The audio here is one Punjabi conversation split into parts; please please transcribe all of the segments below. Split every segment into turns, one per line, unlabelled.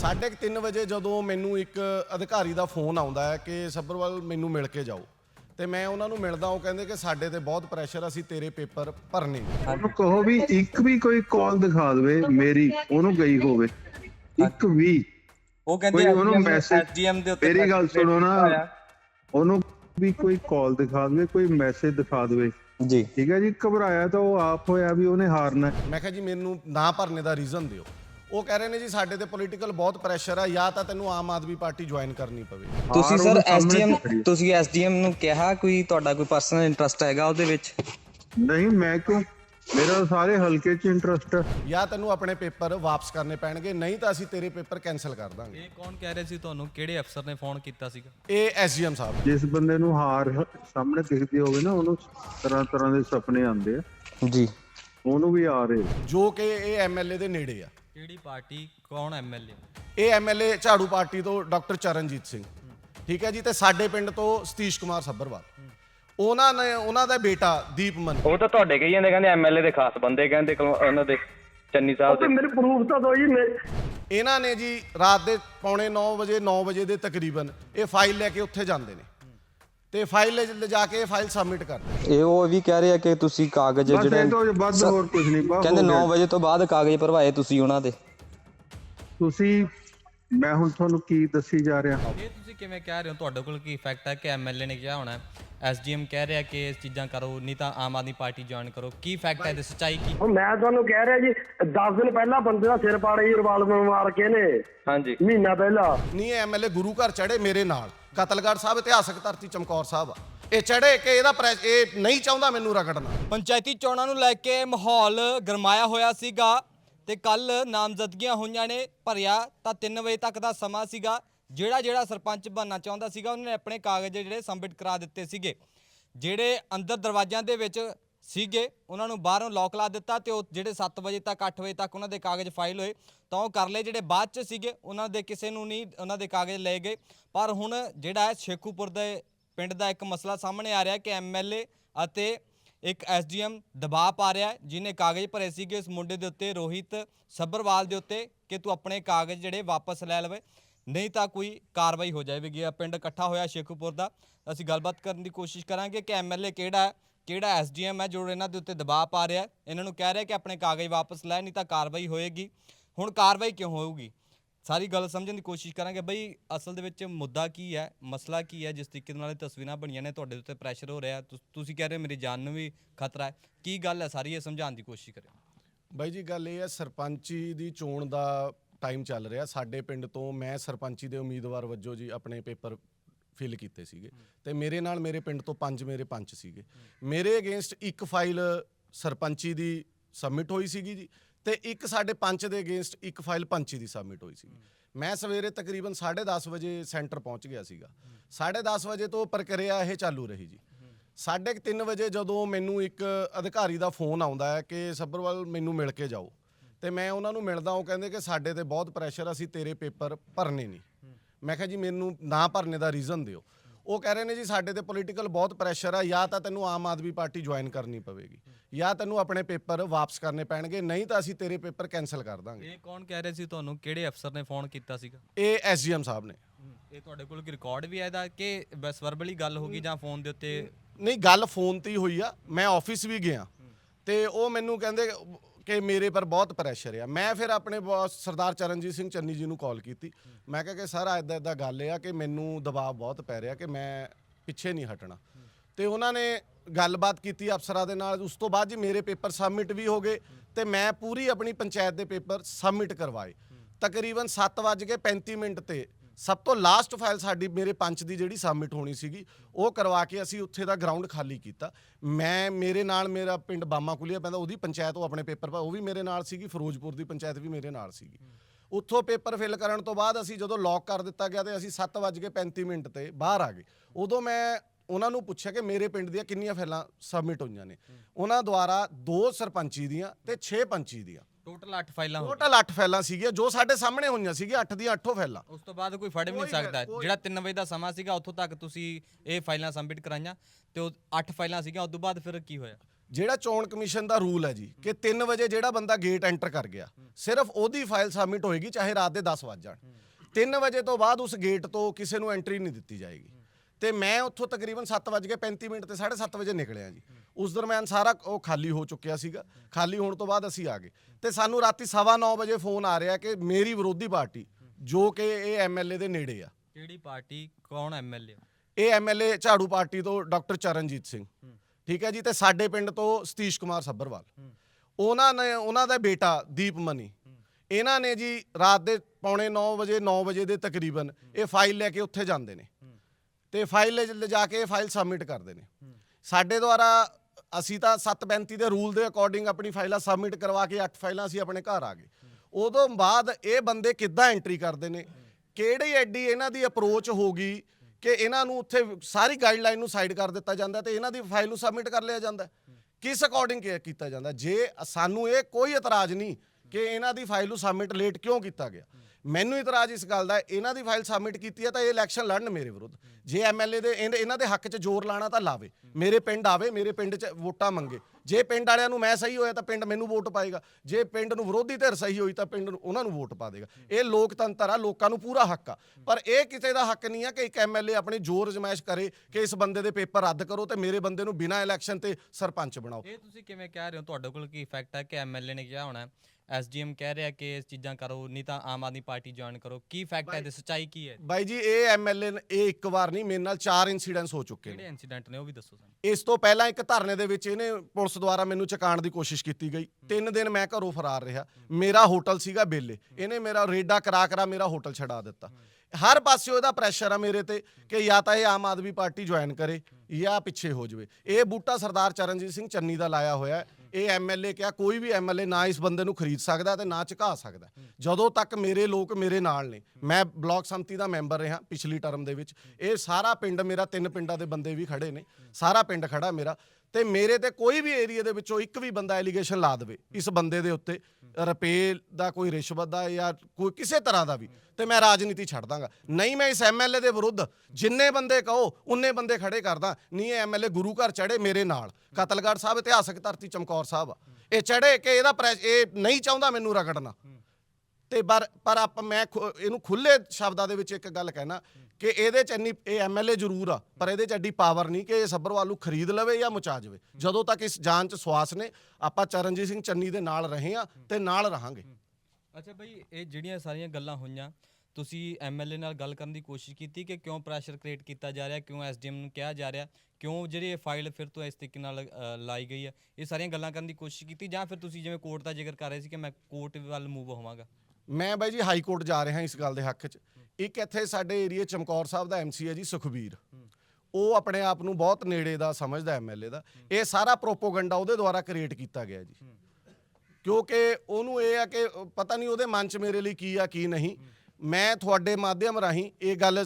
ਸਾਢੇ ਕੁ ਤਿੰਨ ਵਜੇ ਜਦੋਂ ਮੈਨੂੰ ਇੱਕ ਅਧਿਕਾਰੀ ਦਾ ਫੋਨ ਆਉਂਦਾ ਹੈ ਕਿ ਸੱਭਰਵਾਲ ਮੈਨੂੰ ਮਿਲ ਕੇ ਜਾਓ ਤੇ ਮੈਂ ਉਹਨਾਂ ਨੂੰ ਮਿਲਦਾ ਉਹ ਕਹਿੰਦੇ ਕਿ ਸਾਡੇ ਤੇ ਬਹੁਤ ਪ੍ਰੈਸ਼ਰ ਅਸੀਂ ਤੇਰੇ ਪੇਪਰ ਭਰਨੇ ਨੇ।
ਉਹਨੂੰ ਕਹੋ ਵੀ ਇੱਕ ਵੀ ਕੋਈ ਕਾਲ ਦਿਖਾ ਦੇਵੇ ਮੇਰੀ ਉਹਨੂੰ ਗਈ ਹੋਵੇ। ਇੱਕ ਵੀ
ਉਹ ਕਹਿੰਦੇ
ਕੋਈ ਉਹਨੂੰ ਮੈਸੇਜ
SDM ਦੇ ਉੱਤੇ
ਮੇਰੀ ਗੱਲ ਸੁਣੋ ਨਾ। ਉਹਨੂੰ ਵੀ ਕੋਈ ਕਾਲ ਦਿਖਾ ਦੇਵੇ ਕੋਈ ਮੈਸੇਜ ਦਿਖਾ ਦੇਵੇ।
ਜੀ।
ਠੀਕ ਹੈ ਜੀ ਘਬਰਾਇਆ ਤਾਂ ਉਹ ਆਪ ਹੋਇਆ ਵੀ ਉਹਨੇ ਹਾਰਨਾ। ਹੈ।
ਮੈਂ ਕਿਹਾ ਜੀ ਮੈਨੂੰ ਨਾ ਭਰਨੇ ਦਾ ਰੀਜ਼ਨ ਦਿਓ। ਉਹ ਕਹਿ ਰਹੇ ਨੇ ਜੀ ਸਾਡੇ ਤੇ ਪੋਲੀਟੀਕਲ ਬਹੁਤ ਪ੍ਰੈਸ਼ਰ ਆ ਜਾਂ ਤਾਂ ਤੈਨੂੰ ਆਮ ਆਦਮੀ ਪਾਰਟੀ ਜੁਆਇਨ ਕਰਨੀ ਪਵੇ।
ਤੁਸੀਂ ਸਰ ਐਸਡੀਐਮ। ਤੁਸੀਂ ਐਸਡੀਐਮ ਨੂੰ ਕਿਹਾ ਕੋਈ ਤੁਹਾਡਾ ਕੋਈ ਪਰਸਨਲ ਇੰਟਰਸਟ ਹੈਗਾ ਉਹਦੇ ਵਿੱਚ?
ਨਹੀਂ ਮੈਂ ਕਿਉਂ? ਮੇਰਾ ਸਾਰੇ ਹਲਕੇ 'ਚ ਇੰਟਰਸਟ ਹੈ
ਜਾਂ ਤੈਨੂੰ ਆਪਣੇ ਪੇਪਰ ਵਾਪਸ ਕਰਨੇ ਪੈਣਗੇ ਨਹੀਂ ਤਾਂ ਅਸੀਂ ਤੇਰੇ ਪੇਪਰ ਕੈਨਸਲ ਕਰ ਦਾਂਗੇ।
ਇਹ ਕੌਣ ਕਹਿ ਰਿਹਾ ਸੀ ਤੁਹਾਨੂੰ? ਕਿਹੜੇ ਅਫਸਰ ਨੇ ਫੋਨ ਕੀਤਾ ਸੀਗਾ?
ਇਹ ਐਸਜੀਐਮ ਸਾਹਿਬ।
ਜਿਸ ਬੰਦੇ ਨੂੰ ਹਾਰ ਸਾਹਮਣੇ ਦਿਖਦੀ ਹੋਵੇ ਨਾ ਉਹਨੂੰ ਤਰ੍ਹਾਂ ਤਰ੍ਹਾਂ ਦੇ ਸੁਪਨੇ ਆਉਂਦੇ ਆ।
ਜੀ।
ਉਹਨੂੰ ਵੀ ਆ ਰਹੇ।
ਜੋ ਕਿ ਇਹ ਐਮਐਲਏ ਦੇ ਨੇੜੇ ਆ।
ਕਿਹੜੀ ਪਾਰਟੀ ਕੌਣ ਐਮਐਲਏ
ਇਹ ਐਮਐਲਏ ਝਾੜੂ ਪਾਰਟੀ ਤੋਂ ਡਾਕਟਰ ਚਰਨਜੀਤ ਸਿੰਘ। ਠੀਕ ਹੈ ਜੀ? ਤੇ ਸਾਡੇ ਪਿੰਡ ਤੋਂ ਸਤੀਸ਼ ਕੁਮਾਰ ਸੱਭਰਵਾਲ। ਉਹਨਾਂ ਨੇ ਉਹਨਾਂ ਦਾ ਬੇਟਾ ਦੀਪਮਨ
ਉਹ ਤਾਂ ਤੁਹਾਡੇ ਕਹੀ ਜਾਂਦੇ ਕਹਿੰਦੇ ਐਮਐਲਏ ਦੇ ਖਾਸ ਬੰਦੇ ਕਹਿੰਦੇ ਕਲ- ਉਹਨਾਂ ਦੇ ਚੰਨੀ ਸਾਹਿਬ ਦੇ।
ਮੇਰੇ ਪ੍ਰੂਫ ਤਾਂ ਦੋ ਜੀ ਮੈਂ
ਇਹਨਾਂ ਨੇ ਜੀ ਰਾਤ ਦੇ ਪੌਣੇ 9 ਵਜੇ 9 ਵਜੇ ਦੇ ਤਕਰੀਬਨ ਇਹ ਫਾਈਲ ਲੈ ਕੇ ਉੱਥੇ ਜਾਂਦੇ ਨੇ। ਤੇ ਫਾਈਲ ਲੈ ਲਿਜਾ ਕੇ ਫਾਈਲ ਸਬਮਿਟ ਕਰਦੇ
ਇਹ ਉਹ ਵੀ ਕਹਿ ਰਹੇ ਕਿ ਤੁਸੀਂ ਕਾਗਜ਼
ਬਸ
ਜਿਹੜੇ
ਇਹ ਤੋਂ ਵੱਧ ਹੋਰ ਕੁਝ ਨਹੀਂ ਬਸ
ਕਹਿੰਦੇ
ਹੋ
9
ਗਿਆ।
ਵਜੇ ਤੋਂ ਬਾਅਦ ਕਾਗਜ਼ ਭਰਵਾਏ ਤੁਸੀਂ ਉਹਨਾਂ ਦੇ।
ਤੁਸੀਂ ਮੈਂ ਹੁਣ ਤੁਹਾਨੂੰ ਕੀ ਦੱਸੀ ਜਾ ਰਿਹਾ।
ਇਹ ਤੁਸੀਂ ਕਿਵੇਂ ਕਹਿ ਰਹੇ ਹੋ? ਤੁਹਾਡੇ ਕੋਲ ਕੀ ਇਫੈਕਟ ਹੈ ਕਿ ਐਮਐਲਏ ਨੇ ਕਿਹਾ ਹੋਣਾ ਐਸਡੀਐਮ ਕਹਿ ਰਿਹਾ ਕਿ ਇਹ ਚੀਜ਼ਾਂ ਕਰੋ ਨਹੀਂ ਤਾਂ ਆਮ ਆਦਮੀ ਪਾਰਟੀ ਜੁਆਇਨ ਕਰੋ। ਕੀ ਇਫੈਕਟ ਹੈ ਤੇ ਸੱਚਾਈ ਕੀ?
ਹੁਣ ਮੈਂ ਤੁਹਾਨੂੰ ਕਹਿ ਰਿਹਾ ਜੀ 10 ਦਿਨ ਪਹਿਲਾਂ ਬੰਦੇ ਦਾ ਸਿਰ ਪਾੜੇ ਜੀ ਰਿਵਾਲਵਰ ਮਾਰ ਕੇ ਨੇ।
ਹਾਂਜੀ।
ਮਹੀਨਾ ਪਹਿਲਾਂ।
ਨਹੀਂ ਐਮਐਲਏ ਗੁਰੂ ਘਰ ਚੜੇ ਮੇਰੇ ਨਾਲ। ਕਤਲਗੜ੍ਹ ਸਾਹਿਬ, ਇਤਿਹਾਸਕ ਧਰਤੀ ਚਮਕੌਰ ਸਾਹਿਬ ਆ। ਇਹ ਚੜ੍ਹੇ ਕਿ ਇਹਦਾ ਪ੍ਰੈਸ- ਇਹ ਨਹੀਂ ਚਾਹੁੰਦਾ ਮੈਨੂੰ ਰਗੜਨਾ।
ਪੰਚਾਇਤੀ ਚੋਣਾਂ ਨੂੰ ਲੈ ਕੇ ਮਾਹੌਲ ਗਰਮਾਇਆ ਹੋਇਆ ਸੀਗਾ ਤੇ ਕੱਲ ਨਾਮਜ਼ਦਗੀਆਂ ਹੋਈਆਂ ਨੇ, ਭਰਿਆ ਤਾਂ 3 ਵਜੇ ਤੱਕ ਦਾ ਸਮਾਂ ਸੀਗਾ। ਜਿਹੜਾ ਜਿਹੜਾ ਸਰਪੰਚ ਬਣਨਾ ਚਾਹੁੰਦਾ ਸੀਗਾ, ਉਹਨੇ ਆਪਣੇ ਕਾਗਜ਼ ਜਿਹੜੇ ਸਬਮਿਟ ਕਰਾ ਦਿੱਤੇ ਸੀਗੇ। ਜਿਹੜੇ ਅੰਦਰ ਦਰਵਾਜ਼ਿਆਂ ਦੇ ਵਿੱਚ ਸੀਗੇ ਉਹਨਾਂ ਨੂੰ ਬਾਹਰੋਂ ਲੋਕ ਲਾ ਦਿੱਤਾ ਤੇ ਉਹ ਜਿਹੜੇ 7 ਵਜੇ ਤੱਕ 8 ਵਜੇ ਤੱਕ ਉਹਨਾਂ ਦੇ ਕਾਗਜ਼ ਫਾਈਲ ਹੋਏ ਤਾਂ ਉਹ ਕਰ ਲਏ ਜਿਹੜੇ ਬਾਅਦ ਚ ਸੀਗੇ ਉਹਨਾਂ ਦੇ ਕਿਸੇ ਨੂੰ ਨਹੀਂ ਉਹਨਾਂ ਦੇ ਕਾਗਜ਼ ਲਏ ਗਏ। ਪਰ ਹੁਣ ਜਿਹੜਾ ਹੈ ਸ਼ੇਖੂਪੁਰ ਦੇ ਪਿੰਡ ਦਾ ਇੱਕ ਮਸਲਾ ਸਾਹਮਣੇ ਆ ਰਿਹਾ ਕਿ ਐਮਐਲਏ ਅਤੇ ਇੱਕ ਐਸਡੀਐਮ ਦਬਾਅ ਪਾ ਰਿਹਾ ਹੈ, ਜਿਹਨੇ ਕਾਗਜ਼ ਭਰੇ ਸੀਗੇ ਉਸ ਮੁੰਡੇ ਦੇ ਉੱਤੇ ਰੋਹਿਤ ਸੱਭਰਵਾਲ ਦੇ ਉੱਤੇ ਕਿ ਤੂੰ ਆਪਣੇ ਕਾਗਜ਼ ਜਿਹੜੇ ਵਾਪਸ ਲੈ ਲਵੇ ਨਹੀਂ ਤਾਂ ਕੋਈ ਕਾਰਵਾਈ ਹੋ ਜਾਵੇਗੀ। ਇਹ ਪਿੰਡ ਇਕੱਠਾ ਹੋਇਆ ਸ਼ੇਖੂਪੁਰ ਦਾ। ਅਸੀਂ ਗੱਲਬਾਤ ਕਰਨ ਦੀ ਕੋਸ਼ਿਸ਼ ਕਰਾਂਗੇ ਕਿ ਐਮਐਲਏ ਕਿਹੜਾ ਹੈ ਕਿਹੜਾ ਐਸਡੀਐਮ ਹੈ ਜੋ ਇਹਨਾਂ ਦੇ ਉੱਤੇ ਦਬਾਅ ਪਾ ਰਿਹਾ ਇਹਨਾਂ ਨੂੰ ਕਹਿ ਰਿਹਾ ਕਿ ਆਪਣੇ ਕਾਗਜ਼ ਵਾਪਸ ਲੈ, ਨਹੀਂ ਤਾਂ ਕਾਰਵਾਈ ਹੋਏਗੀ। ਹੁਣ ਕਾਰਵਾਈ ਕਿਉਂ ਹੋਊਗੀ? ਸਾਰੀ ਗੱਲ ਸਮਝਣ ਦੀ ਕੋਸ਼ਿਸ਼ ਕਰਾਂਗੇ। ਬਈ, ਅਸਲ ਦੇ ਵਿੱਚ ਮੁੱਦਾ ਕੀ ਹੈ? ਮਸਲਾ ਕੀ ਹੈ? ਜਿਸ ਤਰੀਕੇ ਨਾਲ ਇਹ ਤਸਵੀਰਾਂ ਬਣੀਆਂ ਨੇ, ਤੁਹਾਡੇ ਉੱਤੇ ਪ੍ਰੈਸ਼ਰ ਹੋ ਰਿਹਾ ਤੁਸ- ਤੁਸੀਂ ਕਹਿ ਰਹੇ ਹੋ ਮੇਰੀ ਜਾਨ ਨੂੰ ਵੀ ਖਤਰਾ ਹੈ। ਕੀ ਗੱਲ ਹੈ? ਸਾਰੀ ਇਹ ਸਮਝਾਉਣ ਦੀ ਕੋਸ਼ਿਸ਼ ਕਰਿਓ।
ਬਾਈ ਜੀ, ਗੱਲ ਇਹ ਹੈ, ਸਰਪੰਚੀ ਦੀ ਚੋਣ ਦਾ ਟਾਈਮ ਚੱਲ ਰਿਹਾ। ਸਾਡੇ ਪਿੰਡ ਤੋਂ ਮੈਂ ਸਰਪੰਚੀ ਦੇ ਉਮੀਦਵਾਰ ਵਜੋਂ ਜੀ ਆਪਣੇ ਪੇਪਰ ਫਿਲ ਕੀਤੇ ਸੀਗੇ। ਤੇ ਮੇਰੇ ਨਾਲ ਮੇਰੇ ਪਿੰਡ ਤੋਂ ਪੰਜ, ਮੇਰੇ ਪੰਚ ਸੀਗੇ। ਮੇਰੇ ਅਗੇਂਸਟ ਇੱਕ ਫਾਈਲ ਸਰਪੰਚੀ ਦੀ ਸਬਮਿਟ ਹੋਈ ਸੀਗੀ ਜੀ ਤੇ ਇੱਕ ਸਾਡੇ ਪੰਚ ਦੇ ਅਗੇਂਸਟ ਇੱਕ ਫਾਈਲ ਪੰਚੀ ਦੀ ਸਬਮਿਟ ਹੋਈ ਸੀਗੀ। ਮੈਂ ਸਵੇਰੇ ਤਕਰੀਬਨ 10:30 ਵਜੇ ਸੈਂਟਰ ਪਹੁੰਚ ਗਿਆ ਸੀਗਾ। 10:30 ਵਜੇ ਤੋਂ ਪ੍ਰਕਿਰਿਆ ਇਹ ਚਾਲੂ ਰਹੀ ਜੀ। ਸਾਢੇ ਕੁ ਤਿੰਨ ਵਜੇ ਜਦੋਂ ਮੈਨੂੰ ਇੱਕ ਅਧਿਕਾਰੀ ਦਾ ਫੋਨ ਆਉਂਦਾ ਹੈ ਕਿ ਸੱਭਰਵਾਲ ਮੈਨੂੰ ਮਿਲ ਕੇ ਜਾਓ। ਤੇ ਮੈਂ ਉਹਨਾਂ ਨੂੰ ਮਿਲਦਾ, ਉਹ ਕਹਿੰਦੇ ਕਿ ਸਾਡੇ ਤੇ ਬਹੁਤ ਪ੍ਰੈਸ਼ਰ ਅਸੀਂ ਤੇਰੇ ਪੇਪਰ ਭਰਨੇ ਨਹੀਂ। ਮੈਂ ਕਿਹਾ ਜੀ ਮੈਨੂੰ ਨਾ ਭਰਨੇ ਦਾ ਰੀਜ਼ਨ ਦਿਓ। ਉਹ ਕਹਿ ਰਹੇ ਨੇ ਜੀ ਸਾਡੇ ਤੇ ਪੋਲੀਟੀਕਲ ਬਹੁਤ ਪ੍ਰੈਸ਼ਰ ਆ ਜਾਂ ਤਾਂ ਤੈਨੂੰ ਆਮ ਆਦਮੀ ਪਾਰਟੀ ਜੁਆਇਨ ਕਰਨੀ ਪਵੇਗੀ ਜਾਂ ਤੈਨੂੰ ਆਪਣੇ ਪੇਪਰ ਵਾਪਸ ਕਰਨੇ ਪੈਣਗੇ ਨਹੀਂ ਤਾਂ ਅਸੀਂ ਤੇਰੇ ਪੇਪਰ ਕੈਨਸਲ ਕਰ ਦਾਂਗੇ।
ਇਹ ਕੌਣ ਕਹਿ ਰਿਹਾ ਸੀ ਤੁਹਾਨੂੰ? ਕਿਹੜੇ ਅਫਸਰ ਨੇ ਫੋਨ ਕੀਤਾ ਸੀਗਾ?
ਇਹ ਐਸਜੀਐਮ ਸਾਹਿਬ ਨੇ।
ਇਹ ਤੁਹਾਡੇ ਕੋਲ ਕੀ ਰਿਕਾਰਡ ਵੀ ਹੈ ਇਹਦਾ ਕਿ ਬਸ ਵਰਬਲੀ ਗੱਲ ਹੋਗੀ ਜਾਂ ਫੋਨ ਦੇ ਉੱਤੇ?
ਨਹੀਂ ਗੱਲ ਫੋਨ ਤੇ ਹੀ ਹੋਈ ਆ। ਮੈਂ ਆਫਿਸ ਵੀ ਗਿਆ। ਤੇ ਉਹ ਮੈਨੂੰ ਕਹਿੰਦੇ ਕਿ ਮੇਰੇ ਪਰ ਬਹੁਤ ਪ੍ਰੈਸ਼ਰ ਆ। ਮੈਂ ਫਿਰ ਆਪਣੇ ਬੌਸ ਸਰਦਾਰ ਚਰਨਜੀਤ ਸਿੰਘ ਚੰਨੀ ਜੀ ਨੂੰ ਕਾਲ ਕੀਤੀ। ਮੈਂ ਕਿਹਾ ਕਿ ਸਰ ਐਦਾਂ ਐਦਾਂ ਗੱਲ ਆ ਕਿ ਮੈਨੂੰ ਦਬਾਅ ਬਹੁਤ ਪੈ ਰਿਹਾ ਕਿ ਮੈਂ ਪਿੱਛੇ ਨਹੀਂ ਹਟਣਾ। ਤੇ ਉਹਨਾਂ ਨੇ ਗੱਲਬਾਤ ਕੀਤੀ ਅਫਸਰਾਂ ਦੇ ਨਾਲ। ਉਸ ਤੋਂ ਬਾਅਦ ਜੀ ਮੇਰੇ ਪੇਪਰ ਸਬਮਿਟ ਵੀ ਹੋ ਗਏ ਤੇ ਮੈਂ ਪੂਰੀ ਆਪਣੀ ਪੰਚਾਇਤ ਦੇ ਪੇਪਰ ਸਬਮਿਟ ਕਰਵਾਏ। ਤਕਰੀਬਨ 7:35 ਮਿੰਟ ਤੇ ਸਭ ਤੋਂ ਲਾਸਟ ਫਾਈਲ ਸਾਡੀ ਮੇਰੇ ਪੰਚ ਦੀ ਜਿਹੜੀ ਸਬਮਿਟ ਹੋਣੀ ਸੀਗੀ, ਉਹ ਕਰਵਾ ਕੇ ਅਸੀਂ ਉੱਥੇ ਦਾ ਗਰਾਊਂਡ ਖਾਲੀ ਕੀਤਾ। ਮੈਂ, ਮੇਰੇ ਨਾਲ ਮੇਰਾ ਪਿੰਡ ਬਾਮਾ ਕੁਲੀਆ ਪੈਂਦਾ, ਉਹਦੀ ਪੰਚਾਇਤ ਉਹ ਆਪਣੇ ਪੇਪਰ ਪਾ, ਉਹ ਵੀ ਮੇਰੇ ਨਾਲ ਸੀਗੀ, ਫਿਰੋਜ਼ਪੁਰ ਦੀ ਪੰਚਾਇਤ ਵੀ ਮੇਰੇ ਨਾਲ ਸੀਗੀ। ਉੱਥੋਂ ਪੇਪਰ ਫਿਲ ਕਰਨ ਤੋਂ ਬਾਅਦ ਅਸੀਂ ਜਦੋਂ ਲੌਕ ਕਰ ਦਿੱਤਾ ਗਿਆ ਤੇ ਅਸੀਂ 7:35 ਮਿੰਟ ਤੇ ਬਾਹਰ ਆ ਗਏ। ਉਦੋਂ ਮੈਂ ਉਹਨਾਂ ਨੂੰ ਪੁੱਛਿਆ ਕਿ ਮੇਰੇ ਪਿੰਡ ਦੀਆਂ ਕਿੰਨੀਆਂ ਫਾਈਲਾਂ ਸਬਮਿਟ ਹੋਈਆਂ ਨੇ। ਉਹਨਾਂ ਦੁਆਰਾ ਦੋ ਸਰਪੰਚੀ ਦੀਆਂ ਤੇ 6 ਪੰਚੀ ਦੀਆਂ।
ਟੋਟਲ 8 ਫਾਈਲਾਂ ਹੋ
ਟੋਟਲ 8 ਫਾਈਲਾਂ ਸੀਗੀਆਂ ਜੋ ਸਾਡੇ ਸਾਹਮਣੇ ਹੋਈਆਂ ਸੀਗੀਆਂ 8 ਦੀਆਂ 8 ਫਾਈਲਾਂ।
ਉਸ ਤੋਂ ਬਾਅਦ ਕੋਈ ਫੜ ਵੀ ਨਹੀਂ
ਕੋਈ
ਸਕਦਾ।
ਕੋਈ-
ਜਿਹੜਾ 3 ਵਜੇ ਦਾ ਸਮਾਂ ਸੀਗਾ ਉੱਥੋਂ ਤੱਕ ਤੁਸੀਂ ਇਹ ਫਾਈਲਾਂ ਸਬਮਿਟ ਕਰਾਈਆਂ ਤੇ ਉਹ 8 ਫਾਈਲਾਂ ਸੀਗੀਆਂ ਉਸ ਤੋਂ ਬਾਅਦ ਫਿਰ ਕੀ ਹੋਇਆ?
ਜਿਹੜਾ ਚੋਣ ਕਮਿਸ਼ਨ ਦਾ ਰੂਲ ਹੈ ਜੀ ਕਿ 3 ਵਜੇ ਜਿਹੜਾ ਬੰਦਾ ਗੇਟ ਐਂਟਰ ਕਰ ਗਿਆ ਸਿਰਫ ਉਹਦੀ ਫਾਈਲ ਸਬਮਿਟ ਹੋਏਗੀ ਚਾਹੇ ਰਾਤ ਦੇ 10 ਵੱਜ ਜਾਣ। 3 ਵਜੇ ਤੋਂ ਬਾਅਦ ਉਸ ਗੇਟ ਤੋਂ ਕਿਸੇ ਨੂੰ ਐਂਟਰੀ ਨਹੀਂ ਦਿੱਤੀ ਜਾਏਗੀ। ਤੇ ਮੈਂ ਉੱਥੋਂ ਤਕਰੀਬਨ 7:35 ਮਿੰਟ ਤੇ 7:30 ਵਜੇ ਨਿਕਲਿਆ ਜੀ। ਉਸ ਦਰਮਿਆਨ ਸਾਰਾ ਉਹ ਖਾਲੀ ਹੋ ਚੁੱਕਿਆ ਸੀਗਾ। ਖਾਲੀ ਹੋਣ ਤੋਂ ਬਾਅਦ ਅਸੀਂ ਆ ਗਏ। ਤੇ ਸਾਨੂੰ ਰਾਤੀ 9:30 ਵਜੇ ਫੋਨ ਆ ਰਿਹਾ ਕਿ ਮੇਰੀ ਵਿਰੋਧੀ ਪਾਰਟੀ ਜੋ ਕਿ ਇਹ ਐਮਐਲਏ ਦੇ ਨੇੜੇ ਆ।
ਕਿਹੜੀ ਪਾਰਟੀ? ਕੌਣ ਐਮਐਲਏ
ਇਹ ਐਮਐਲਏ ਝਾੜੂ ਪਾਰਟੀ ਤੋਂ ਡਾਕਟਰ ਚਰਨਜੀਤ ਸਿੰਘ। ਠੀਕ ਹੈ ਜੀ? ਤੇ ਸਾਡੇ ਪਿੰਡ ਤੋਂ ਸਤੀਸ਼ ਕੁਮਾਰ ਸੱਭਰਵਾਲ। ਉਹਨਾਂ ਨੇ ਉਹਨਾਂ ਦਾ ਬੇਟਾ ਦੀਪ ਮਨੀ। ਇਹਨਾਂ ਨੇ ਜੀ ਰਾਤ ਦੇ ਪੌਣੇ 9 ਵਜੇ 9 ਵਜੇ ਦੇ ਤਕਰੀਬਨ ਇਹ ਫਾਈਲ ਲੈ ਕੇ ਉੱਥੇ ਜਾਂਦੇ ਨੇ। ਤੇ ਫਾਈਲ ਲੈ ਲੈ ਜਾ ਕੇ ਫਾਈਲ ਸਬਮਿਟ ਕਰਦੇ ਨੇ। ਸਾਡੇ ਦੁਆਰਾ ਅਸੀਂ ਤਾਂ 735 ਦੇ ਰੂਲ ਦੇ ਅਕੋਰਡਿੰਗ ਆਪਣੀ ਫਾਈਲਾਂ ਸਬਮਿਟ ਕਰਵਾ ਕੇ 8 ਫਾਈਲਾਂ ਅਸੀਂ ਆਪਣੇ ਘਰ ਆ ਗਏ। ਉਦੋਂ ਬਾਅਦ ਇਹ ਬੰਦੇ ਕਿੱਦਾਂ ਐਂਟਰੀ ਕਰਦੇ ਨੇ? ਕਿਹੜੀ ਐਡੀ ਇਹਨਾਂ ਦੀ ਅਪਰੋਚ ਹੋਗੀ ਕਿ ਇਹਨਾਂ ਨੂੰ ਉੱਥੇ ਸਾਰੀ ਗਾਈਡਲਾਈਨ ਨੂੰ ਸਾਈਡ ਕਰ ਦਿੱਤਾ ਜਾਂਦਾ ਤੇ ਇਹਨਾਂ ਦੀ ਫਾਈਲ ਨੂੰ ਸਬਮਿਟ ਕਰ ਲਿਆ ਜਾਂਦਾ? ਕਿਸ ਅਕੋਰਡਿੰਗ ਕੀਤਾ ਜਾਂਦਾ? ਜੇ ਸਾਨੂੰ ਇਹ ਕੋਈ ਇਤਰਾਜ਼ ਨਹੀਂ ਕਿ ਇਹਨਾਂ ਦੀ ਫਾਈਲ ਨੂੰ ਸਬਮਿਟ ਲੇਟ ਕਿਉਂ ਕੀਤਾ ਗਿਆ? ਮੈਨੂੰ ਇਤਰਾਜ਼ ਇਸ ਗੱਲ ਦਾ ਇਹਨਾਂ ਦੀ ਫਾਈਲ ਸਬਮਿਟ ਕੀਤੀ ਹੈ ਤਾਂ ਇਹ ਇਲੈਕਸ਼ਨ ਲੜਨ ਮੇਰੇ ਵਿਰੁੱਧ। ਜੇ ਐਮਐਲਏ ਦੇ ਇਹਦੇ- ਇਹਨਾਂ ਦੇ ਹੱਕ 'ਚ ਜ਼ੋਰ ਲਾਣਾ ਤਾਂ ਲਾਵੇ। ਮੇਰੇ ਪਿੰਡ ਆਵੇ, ਮੇਰੇ ਪਿੰਡ 'ਚ ਵੋਟਾਂ ਮੰਗੇ। ਜੇ ਪਿੰਡ ਵਾਲਿਆਂ ਨੂੰ ਮੈਂ ਸਹੀ ਹੋਇਆ ਤਾਂ ਪਿੰਡ ਮੈਨੂੰ ਵੋਟ ਪਾਏਗਾ। ਜੇ ਪਿੰਡ ਨੂੰ ਵਿਰੋਧੀ ਧਿਰ ਸਹੀ ਹੋਈ ਤਾਂ ਪਿੰਡ ਨੂੰ ਉਹਨਾਂ ਨੂੰ ਵੋਟ ਪਾ ਦੇਗਾ। ਇਹ ਲੋਕਤੰਤਰ ਆ, ਲੋਕਾਂ ਨੂੰ ਪੂਰਾ ਹੱਕ ਆ। ਪਰ ਇਹ ਕਿਸੇ ਦਾ ਹੱਕ ਨਹੀਂ ਆ ਕਿ ਇੱਕ ਐਮਐਲਏ ਆਪਣੀ ਜ਼ੋਰ ਜਮਾਇਸ਼ ਕਰੇ ਕਿ ਇਸ ਬੰਦੇ ਦੇ ਪੇਪਰ ਰੱਦ ਕਰੋ ਤੇ ਮੇਰੇ ਬੰਦੇ ਨੂੰ ਬਿਨਾਂ ਇਲੈਕਸ਼ਨ ਤੇ ਸਰਪੰਚ ਬਣਾਓ।
ਇਹ ਤੁਸੀਂ ਕਿਵੇਂ ਕਹਿ ਰਹੇ ਹੋ? ਤੁਹਾਡੇ ਕੋਲ ਕੀ ਇਫੈਕਟ ਹੈ ਕਿ ਐਮਐਲਏ ਨੇ ਕਿਹਾ ਹੋਣਾ ਐਸਡੀਐਮ ਕਹਿ ਰਿਹਾ ਕਿ ਇਹ ਚੀਜ਼ਾਂ ਕਰੋ ਨਹੀਂ ਤਾਂ ਆਮ ਆਦਮੀ ਪਾਰਟੀ ਜੁਆਇਨ ਕਰੋ। ਕੀ ਇਫੈਕਟ ਹੈ ਤੇ ਸੱਚਾਈ ਕੀ ਹੈ?
ਬਾਈ ਜੀ ਇਹ ਐਮਐਲਏ ਇਹ ਇੱਕ ਵਾਰ ਨਹੀਂ ਮੇਰੇ ਨਾਲ ਚਾਰ ਇਨਸੀਡੈਂਟਸ ਹੋ ਚੁੱਕੇ ਨੇ।
ਕਿਹੜੇ ਇਨਸੀਡੈਂਟ ਨੇ ਉਹ ਵੀ ਦੱਸੋ ਸਾਨੂੰ।
ਇਸ ਤੋਂ ਪਹਿਲਾਂ ਇੱਕ ਧਰਨੇ ਦੇ ਵਿੱਚ ਇਹਨੇ ਪੁਲਿਸ ਦੁਆਰਾ ਮੈਨੂੰ ਚਕਾਉਣ ਦੀ ਕੋਸ਼ਿਸ਼ ਕੀਤੀ ਗਈ। ਤਿੰਨ ਦਿਨ ਮੈਂ ਘਰੋਂ ਫਰਾਰ ਰਿਹਾ। ਮੇਰਾ ਹੋਟਲ ਸੀਗਾ ਬੇਲੇ। ਇਹਨੇ ਮੇਰਾ ਰੇਡਾ ਕਰਾ ਕਰਾ ਮੇਰਾ ਹੋਟਲ ਛਡਾ ਦਿੱਤਾ। ਹਰ ਪਾਸੇ ਉਹਦਾ ਪ੍ਰੈਸ਼ਰ ਆ ਮੇਰੇ ਤੇ ਕਿ ਜਾਂ ਤਾਂ ਇਹ ਆਮ ਆਦਮੀ ਪਾਰਟੀ ਜੁਆਇਨ ਕਰੇ ਜਾਂ ਪਿੱਛੇ ਹੋ ਜਾਵੇ। ਇਹ ਬੂਟਾ ਸਰਦਾਰ ਚਰਨਜੀਤ ਸਿੰਘ ਚੰਨੀ ਦਾ ਲਾਇਆ ਹੋਇਆ ਹੈ। ਇਹ ਐਮਐਲਏ ਕਿਹਾ, ਕੋਈ ਵੀ ਐਮਐਲਏ ਨਾ ਇਸ ਬੰਦੇ ਨੂੰ ਖਰੀਦ ਸਕਦਾ ਤੇ ਨਾ ਝੁਕਾ ਸਕਦਾ। ਜਦੋਂ ਤੱਕ ਮੇਰੇ ਲੋਕ ਮੇਰੇ ਨਾਲ ਨੇ, ਮੈਂ ਬਲਾਕ ਸੰਮਤੀ ਦਾ ਮੈਂਬਰ ਰਿਹਾ ਪਿਛਲੀ ਟਰਮ ਦੇ ਵਿੱਚ। ਇਹ ਸਾਰਾ ਪਿੰਡ ਮੇਰਾ, ਤਿੰਨ ਪਿੰਡਾਂ ਦੇ ਬੰਦੇ ਵੀ ਖੜੇ ਨੇ। ਸਾਰਾ ਪਿੰਡ ਖੜਾ ਮੇਰਾ। ਤੇ ਮੇਰੇ ਤੇ ਕੋਈ ਵੀ ਏਰੀਆ ਦੇ ਵਿੱਚੋਂ ਇੱਕ ਵੀ ਬੰਦਾ ਐਲੀਗੇਸ਼ਨ ਲਾ ਦੇਵੇ, ਇਸ ਬੰਦੇ ਦੇ ਉੱਤੇ ਰੁਪਏ ਦਾ ਕੋਈ ਰਿਸ਼ਵਤ ਦਾ ਜਾਂ ਕੋਈ ਕਿਸੇ ਤਰ੍ਹਾਂ ਦਾ ਵੀ, ਤੇ ਮੈਂ ਰਾਜਨੀਤੀ ਛੱਡ ਦਾਂਗਾ। ਨਹੀਂ ਮੈਂ ਇਸ ਐਮਐਲਏ ਦੇ ਵਿਰੁੱਧ ਜਿੰਨੇ ਬੰਦੇ ਕਹੋ, ਉਨੇ ਬੰਦੇ ਖੜੇ ਕਰਦਾ, ਨਹੀਂ ਇਹ ਐਮਐਲਏ ਗੁਰੂ ਘਰ ਚੜੇ ਮੇਰੇ ਨਾਲ। ਕਤਲਗੜ੍ਹ ਸਾਹਿਬ, ਇਤਿਹਾਸਕ ਧਰਤੀ ਚਮਕੌਰ ਸਾਹਿਬ ਆ। ਇਹ ਚੜੇ ਕਿ ਇਹਦਾ ਪ੍ਰੈਸ- ਇਹ ਨਹੀਂ ਚਾਹੁੰਦਾ ਮੈਨੂੰ ਰਗੜਨਾ। ਤੇ ਪਰ ਪਰ ਆਪ ਮੈਂ ਖੁ- ਇਹਨੂੰ ਖੁੱਲੇ ਸ਼ਬਦਾਂ ਦੇ ਵਿੱਚ ਇੱਕ ਗੱਲ ਕਹਿਣਾ ਕਿ ਇਹਦੇ ਚ ਇੰਨੀ ਇਹ ਐਮਐਲਏ ਜ਼ਰੂਰ ਆ ਪਰ ਇਹਦੇ ਚ ਐਡੀ ਪਾਵਰ ਨਹੀਂ ਕਿ ਇਹ ਸੱਭਰਵਾਲ ਨੂੰ ਖਰੀਦ ਲਵੇ ਜਾਂ ਮਚਾ ਜਾਵੇ। ਜਦੋਂ ਤੱਕ ਇਸ ਜਾਨ ਚ ਸਵਾਸ ਨੇ ਆਪਾਂ ਚਰਨਜੀਤ ਸਿੰਘ ਚੰਨੀ ਦੇ ਨਾਲ ਰਹੇ ਆ ਤੇ ਨਾਲ ਰਹਾਂਗੇ।
ਅੱਛਾ ਬਈ ਇਹ ਜਿਹੜੀਆਂ ਸਾਰੀਆਂ ਗੱਲਾਂ ਹੋਈਆਂ ਤੁਸੀਂ ਐਮਐਲਏ ਨਾਲ ਗੱਲ ਕਰਨ ਦੀ ਕੋਸ਼ਿਸ਼ ਕੀਤੀ ਕਿ ਕਿਉਂ ਪ੍ਰੈਸ਼ਰ ਕ੍ਰੀਏਟ ਕੀਤਾ ਜਾ ਰਿਹਾ ਕਿਉਂ ਐਸਡੀਐਮ ਨੂੰ ਕਿਹਾ ਜਾ ਰਿਹਾ ਕਿਉਂ ਜਿਹੜੀ ਇਹ ਫਾਈਲ ਫਿਰ ਤੋਂ ਇਸ ਤਰੀਕੇ ਨਾਲ ਅ, ਲਾਈ ਗਈ ਹੈ ਇਹ ਸਾਰੀਆਂ ਗੱਲਾਂ ਕਰਨ ਦੀ ਕੋਸ਼ਿਸ਼ ਕੀਤੀ ਜਾਂ ਫਿਰ ਤੁਸੀਂ ਜਿਵੇਂ ਕੋਰਟ ਦਾ ਜ਼ਿਕਰ ਕਰ ਰਹੇ ਸੀ ਕਿ ਮੈਂ ਕੋਰਟ ਵੱਲ ਮੂਵ ਹੋਵਾਂਗਾ?
ਮੈਂ ਬਾਈ ਜੀ ਹਾਈ ਕੋਰਟ ਜਾ ਰਿਹਾ ਇਸ ਗੱਲ ਦੇ ਹੱਕ 'ਚ। ਇੱਕ ਇੱਥੇ ਸਾਡੇ ਏਰੀਆ ਚਮਕੌਰ ਸਾਹਿਬ ਦਾ ਐਮਸੀ ਹੈ ਜੀ ਸੁਖਬੀਰ। ਉਹ ਆਪਣੇ ਆਪ ਨੂੰ ਬਹੁਤ ਨੇੜੇ ਦਾ ਸਮਝਦਾ ਐਮਐਲਏ ਦਾ। ਇਹ ਸਾਰਾ ਪ੍ਰੋਪੋਗੰਡਾ ਉਹਦੇ ਦੁਆਰਾ ਕ੍ਰੀਏਟ ਕੀਤਾ ਗਿਆ ਜੀ। ਕਿਉਂਕਿ ਉਹਨੂੰ ਇਹ ਆ ਕਿ ਪਤਾ ਨਹੀਂ ਉਹਦੇ ਮਨ 'ਚ ਮੇਰੇ ਲਈ ਕੀ ਆ ਕੀ ਨਹੀਂ। ਮੈਂ ਤੁਹਾਡੇ ਮਾਧਿਅਮ ਰਾਹੀਂ ਇਹ ਗੱਲ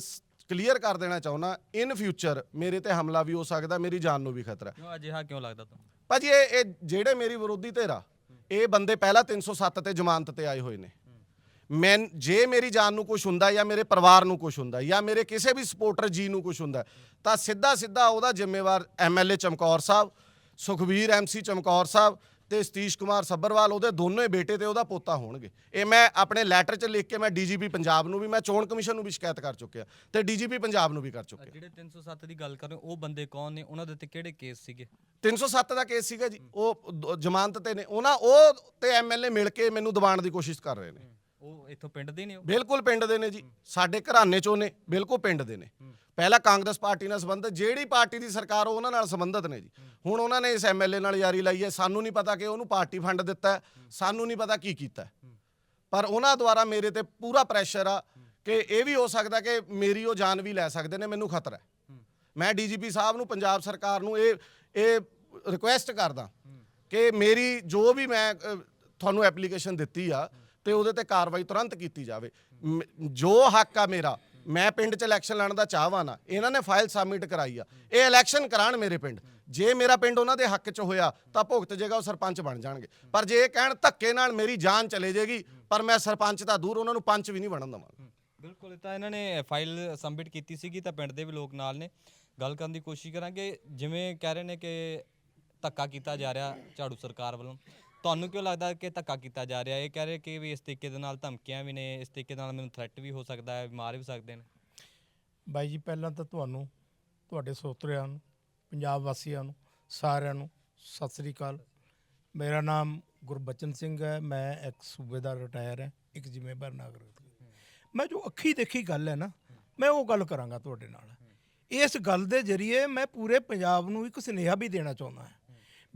ਕਲੀਅਰ ਕਰ ਦੇਣਾ ਚਾਹੁੰਦਾ ਇਨ ਫਿਊਚਰ ਮੇਰੇ ਤੇ ਹਮਲਾ ਵੀ ਹੋ ਸਕਦਾ ਮੇਰੀ ਜਾਨ ਨੂੰ ਵੀ ਖਤਰਾ।
ਕਿਉਂ ਅਜਿਹਾ ਕਿਉਂ ਲੱਗਦਾ ਤੁਹਾਨੂੰ?
ਭਾਜੀ ਇਹ ਇਹ ਜਿਹੜੇ ਮੇਰੀ ਵਿਰੋਧੀ ਧਿਰ ਆ ਇਹ ਬੰਦੇ ਪਹਿਲਾਂ 307 ਤੇ ਜ਼ਮਾਨਤ ਤੇ ਆਏ ਹੋਏ ਨੇ। ਮੈਂ ਜੇ ਮੇਰੀ ਜਾਨ ਨੂੰ ਕੁਝ ਹੁੰਦਾ ਜਾਂ ਮੇਰੇ ਪਰਿਵਾਰ ਨੂੰ ਕੁਝ ਹੁੰਦਾ ਜਾਂ ਮੇਰੇ ਕਿਸੇ ਵੀ ਸਪੋਰਟਰ ਜੀ ਨੂੰ ਕੁਝ ਹੁੰਦਾ ਤਾਂ ਸਿੱਧਾ ਸਿੱਧਾ ਉਹਦਾ ਜ਼ਿੰਮੇਵਾਰ ਐਮਐਲਏ ਚਮਕੌਰ ਸਾਹਿਬ ਸੁਖਵੀਰ ਐਮਸੀ ਚਮਕੌਰ ਸਾਹਿਬ ਤੇ ਸਤੀਸ਼ ਕੁਮਾਰ ਸੱਭਰਵਾਲ ਉਹਦੇ ਦੋਨੋਂ ਬੇਟੇ ਤੇ ਉਹਦਾ ਪੋਤਾ ਹੋਣਗੇ। ਇਹ ਮੈਂ ਆਪਣੇ ਲੈਟਰ 'ਚ ਲਿਖ ਕੇ ਮੈਂ ਡੀਜੀਪੀ ਪੰਜਾਬ ਨੂੰ ਵੀ ਮੈਂ ਚੋਣ ਕਮਿਸ਼ਨ ਨੂੰ ਵੀ ਸ਼ਿਕਾਇਤ ਕਰ ਚੁੱਕਿਆ ਤੇ ਡੀਜੀਪੀ ਪੰਜਾਬ ਨੂੰ ਵੀ ਕਰ ਚੁੱਕਿਆ।
ਜਿਹੜੇ 307 ਦੀ ਗੱਲ ਕਰ ਰਹੇ ਹੋ ਉਹ ਬੰਦੇ ਕੌਣ ਨੇ? ਉਹਨਾਂ ਦੇ ਉੱਤੇ ਕਿਹੜੇ ਕੇਸ ਸੀਗੇ?
307 ਦਾ ਕੇਸ ਸੀਗਾ ਜੀ ਉਹ ਦ- ਜ਼ਮਾਨਤ ਤੇ ਨੇ। ਉਹਨਾਂ ਉਹ ਤੇ ਐਮਐਲਏ ਮਿਲ ਕੇ ਮੈਨੂੰ ਦਬਾਉਣ ਦੀ ਕੋਸ਼ਿਸ਼ ਕਰ ਰਹੇ ਨੇ।
ਉਹ ਇੱਥੋਂ ਪਿੰਡ ਦੇ ਨੇ ਉਹ?
ਬਿਲਕੁਲ ਪਿੰਡ ਦੇ ਨੇ ਜੀ। ਸਾਡੇ ਘਰਾਣੇ ਚੋਂ ਨੇ ਬਿਲਕੁਲ ਪਿੰਡ ਦੇ ਨੇ। ਪਹਿਲਾਂ ਕਾਂਗਰਸ ਪਾਰਟੀ ਨਾਲ ਸੰਬੰਧਿਤ ਜਿਹੜੀ ਪਾਰਟੀ ਦੀ ਸਰਕਾਰ ਉਹ ਉਹਨਾਂ ਨਾਲ ਸੰਬੰਧਿਤ ਨੇ ਜੀ। ਹੁਣ ਉਹਨਾਂ ਨੇ ਇਸ ਐਮਐਲਏ ਨਾਲ ਯਾਰੀ ਲਾਈ ਹੈ। ਸਾਨੂੰ ਨਹੀਂ ਪਤਾ ਕਿ ਉਹਨੂੰ ਪਾਰਟੀ ਫੰਡ ਦਿੱਤਾ ਸਾਨੂੰ ਨਹੀਂ ਪਤਾ ਕੀ ਕੀਤਾ। ਪਰ ਉਹਨਾਂ ਦੁਆਰਾ ਮੇਰੇ ਤੇ ਪੂਰਾ ਪ੍ਰੈਸ਼ਰ ਆ ਕਿ ਇਹ ਵੀ ਹੋ ਸਕਦਾ ਕਿ ਮੇਰੀ ਉਹ ਜਾਨ ਵੀ ਲੈ ਸਕਦੇ ਨੇ ਮੈਨੂੰ ਖਤਰਾ ਹੈ। ਮੈਂ ਡੀਜੀਪੀ ਸਾਹਿਬ ਨੂੰ ਪੰਜਾਬ ਸਰਕਾਰ ਨੂੰ ਇਹ ਇਹ ਰਿਕੁਐਸਟ ਕਰਦਾ ਕਿ ਮੇਰੀ ਜੋ ਵੀ ਮੈਂ ਤੁਹਾਨੂੰ ਐਪਲੀਕੇਸ਼ਨ ਦਿੱਤੀ ਆ ਤੇ ਉਹਦੇ ਤੇ ਕਾਰਵਾਈ ਤੁਰੰਤ ਕੀਤੀ ਜਾਵੇ। ਮ- ਜੋ ਹੱਕ ਆ ਮੇਰਾ, ਮੈਂ ਪਿੰਡ 'ਚ ਇਲੈਕਸ਼ਨ ਲੜਨ ਦਾ ਚਾਹਵਾਨ ਆ। ਇਹਨਾਂ ਨੇ ਫਾਈਲ ਸਬਮਿਟ ਕਰਾਈ ਆ। ਇਹ ਇਲੈਕਸ਼ਨ ਕਰਾਣ ਮੇਰੇ ਪਿੰਡ। ਜੇ ਮੇਰਾ ਪਿੰਡ ਉਹਨਾਂ ਦੇ ਹੱਕ 'ਚ ਹੋਇਆ, ਤਾਂ ਭੁਗਤ ਜੇਗਾ ਉਹ ਸਰਪੰਚ ਬਣ ਜਾਣਗੇ। ਪਰ ਜੇ ਇਹ ਕਹਿਣ ਧੱਕੇ ਨਾਲ ਮੇਰੀ ਜਾਨ ਚਲੇ ਜੇਗੀ, ਪਰ ਮੈਂ ਸਰਪੰਚ ਤਾਂ ਦੂਰ ਉਹਨਾਂ ਨੂੰ ਪੰਚ ਵੀ ਨਹੀਂ ਬਣਨ ਦਵਾਂਗਾ।
ਬਿਲਕੁਲ, ਇਹ ਤਾਂ ਇਹਨਾਂ ਨੇ ਫਾਈਲ ਸਬਮਿਟ ਕੀਤੀ ਸੀਗੀ, ਤਾਂ ਪਿੰਡ ਦੇ ਵੀ ਲੋਕ ਨਾਲ ਨੇ। ਗੱਲ ਕਰਨ ਦੀ ਕੋਸ਼ਿਸ਼ ਕਰਾਂਗੇ, ਜਿਵੇਂ ਕਹਿ ਰਹੇ ਨੇ ਕਿ ਧੱਕਾ ਕੀਤਾ ਜਾ ਰਿਹਾ ਝਾੜੂ ਸਰਕਾਰ ਵੱਲੋਂ। ਤੁਹਾਨੂੰ ਕਿਉਂ ਲੱਗਦਾ ਕਿ ਧੱਕਾ ਕੀਤਾ ਜਾ ਰਿਹਾ? ਇਹ ਕਹਿ ਰਹੇ ਕਿ ਵੀ ਇਸ ਤਰੀਕੇ ਦੇ ਨਾਲ ਧਮਕੀਆਂ ਵੀ ਨੇ, ਇਸ ਤਰੀਕੇ ਨਾਲ ਮੈਨੂੰ ਥ੍ਰੈਟ ਵੀ ਹੋ ਸਕਦਾ ਹੈ, ਮਾਰ ਵੀ ਸਕਦੇ ਨੇ।
ਬਾਈ ਜੀ, ਪਹਿਲਾਂ ਤਾਂ ਤੁਹਾਨੂੰ, ਤੁਹਾਡੇ ਸੋਤਰਿਆਂ ਨੂੰ, ਪੰਜਾਬ ਵਾਸੀਆਂ ਨੂੰ, ਸਾਰਿਆਂ ਨੂੰ ਸਤਿ ਸ੍ਰੀ ਅਕਾਲ। ਮੇਰਾ ਨਾਮ ਗੁਰਬਚਨ ਸਿੰਘ ਹੈ, ਮੈਂ ਇੱਕ ਸੂਬੇਦਾਰ ਰਿਟਾਇਰ ਹੈ, ਇੱਕ ਜ਼ਿੰਮੇਵਾਰ ਨਾਗਰਿਕ। ਮੈਂ ਜੋ ਅੱਖੀ ਦੇਖੀ ਗੱਲ ਹੈ ਨਾ, ਮੈਂ ਉਹ ਗੱਲ ਕਰਾਂਗਾ ਤੁਹਾਡੇ ਨਾਲ। ਇਸ ਗੱਲ ਦੇ ਜ਼ਰੀਏ ਮੈਂ ਪੂਰੇ ਪੰਜਾਬ ਨੂੰ ਇੱਕ ਸੁਨੇਹਾ ਵੀ ਦੇਣਾ ਚਾਹੁੰਦਾ ਹਾਂ।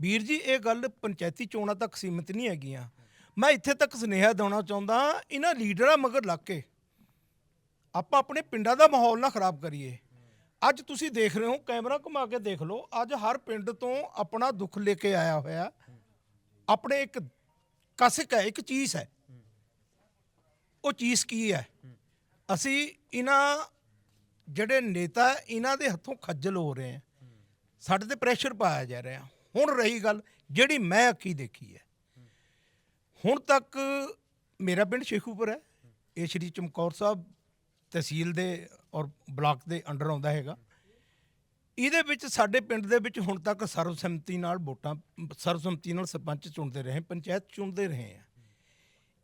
ਵੀਰ ਜੀ, ਇਹ ਗੱਲ ਪੰਚਾਇਤੀ ਚੋਣਾਂ ਤੱਕ ਸੀਮਿਤ ਨਹੀਂ ਹੈਗੀਆਂ। ਮੈਂ ਇੱਥੇ ਤੱਕ ਸੁਨੇਹਾ ਦੇਣਾ ਚਾਹੁੰਦਾ ਇਹਨਾਂ ਲੀਡਰਾਂ ਮਗਰ ਲੱਗ ਕੇ ਆਪਾਂ ਆਪਣੇ ਪਿੰਡਾਂ ਦਾ ਮਾਹੌਲ ਨਾ ਖਰਾਬ ਕਰੀਏ। ਅੱਜ ਤੁਸੀਂ ਦੇਖ ਰਹੇ ਹੋ, ਕੈਮਰਾ ਘੁਮਾ ਕੇ ਦੇਖ ਲਓ, ਅੱਜ ਹਰ ਪਿੰਡ ਤੋਂ ਆਪਣਾ ਦੁੱਖ ਲੈ ਕੇ ਆਇਆ ਹੋਇਆ। ਆਪਣੇ ਇੱਕ ਕਸਕ ਹੈ, ਇੱਕ ਚੀਜ਼ ਹੈ। ਉਹ ਚੀਜ਼ ਕੀ ਹੈ? ਅਸੀਂ ਇਹਨਾਂ, ਜਿਹੜੇ ਨੇਤਾ, ਇਹਨਾਂ ਦੇ ਹੱਥੋਂ ਖੱਜਲ ਹੋ ਰਹੇ ਹਾਂ। ਸਾਡੇ ਤੇ ਪ੍ਰੈਸ਼ਰ ਪਾਇਆ ਜਾ ਰਿਹਾ। ਹੁਣ ਰਹੀ ਗੱਲ ਜਿਹੜੀ ਮੈਂ ਅੱਖੀ ਦੇਖੀ ਹੈ। ਹੁਣ ਤੱਕ ਮੇਰਾ ਪਿੰਡ ਸ਼ੇਖੂਪੁਰ ਹੈ। ਇਹ ਸ਼੍ਰੀ ਚਮਕੌਰ ਸਾਹਿਬ ਤਹਿਸੀਲ ਦੇ ਔਰ ਬਲਾਕ ਦੇ ਅੰਡਰ ਆਉਂਦਾ ਹੈਗਾ। ਇਹਦੇ ਵਿੱਚ ਸਾਡੇ ਪਿੰਡ ਦੇ ਵਿੱਚ ਹੁਣ ਤੱਕ ਸਰਵਸੰਮਤੀ ਨਾਲ ਵੋਟਾਂ ਸਰਵਸੰਮਤੀ ਨਾਲ ਸਰਪੰਚ ਚੁਣਦੇ ਰਹੇ, ਪੰਚਾਇਤ ਚੁਣਦੇ ਰਹੇ ਆ।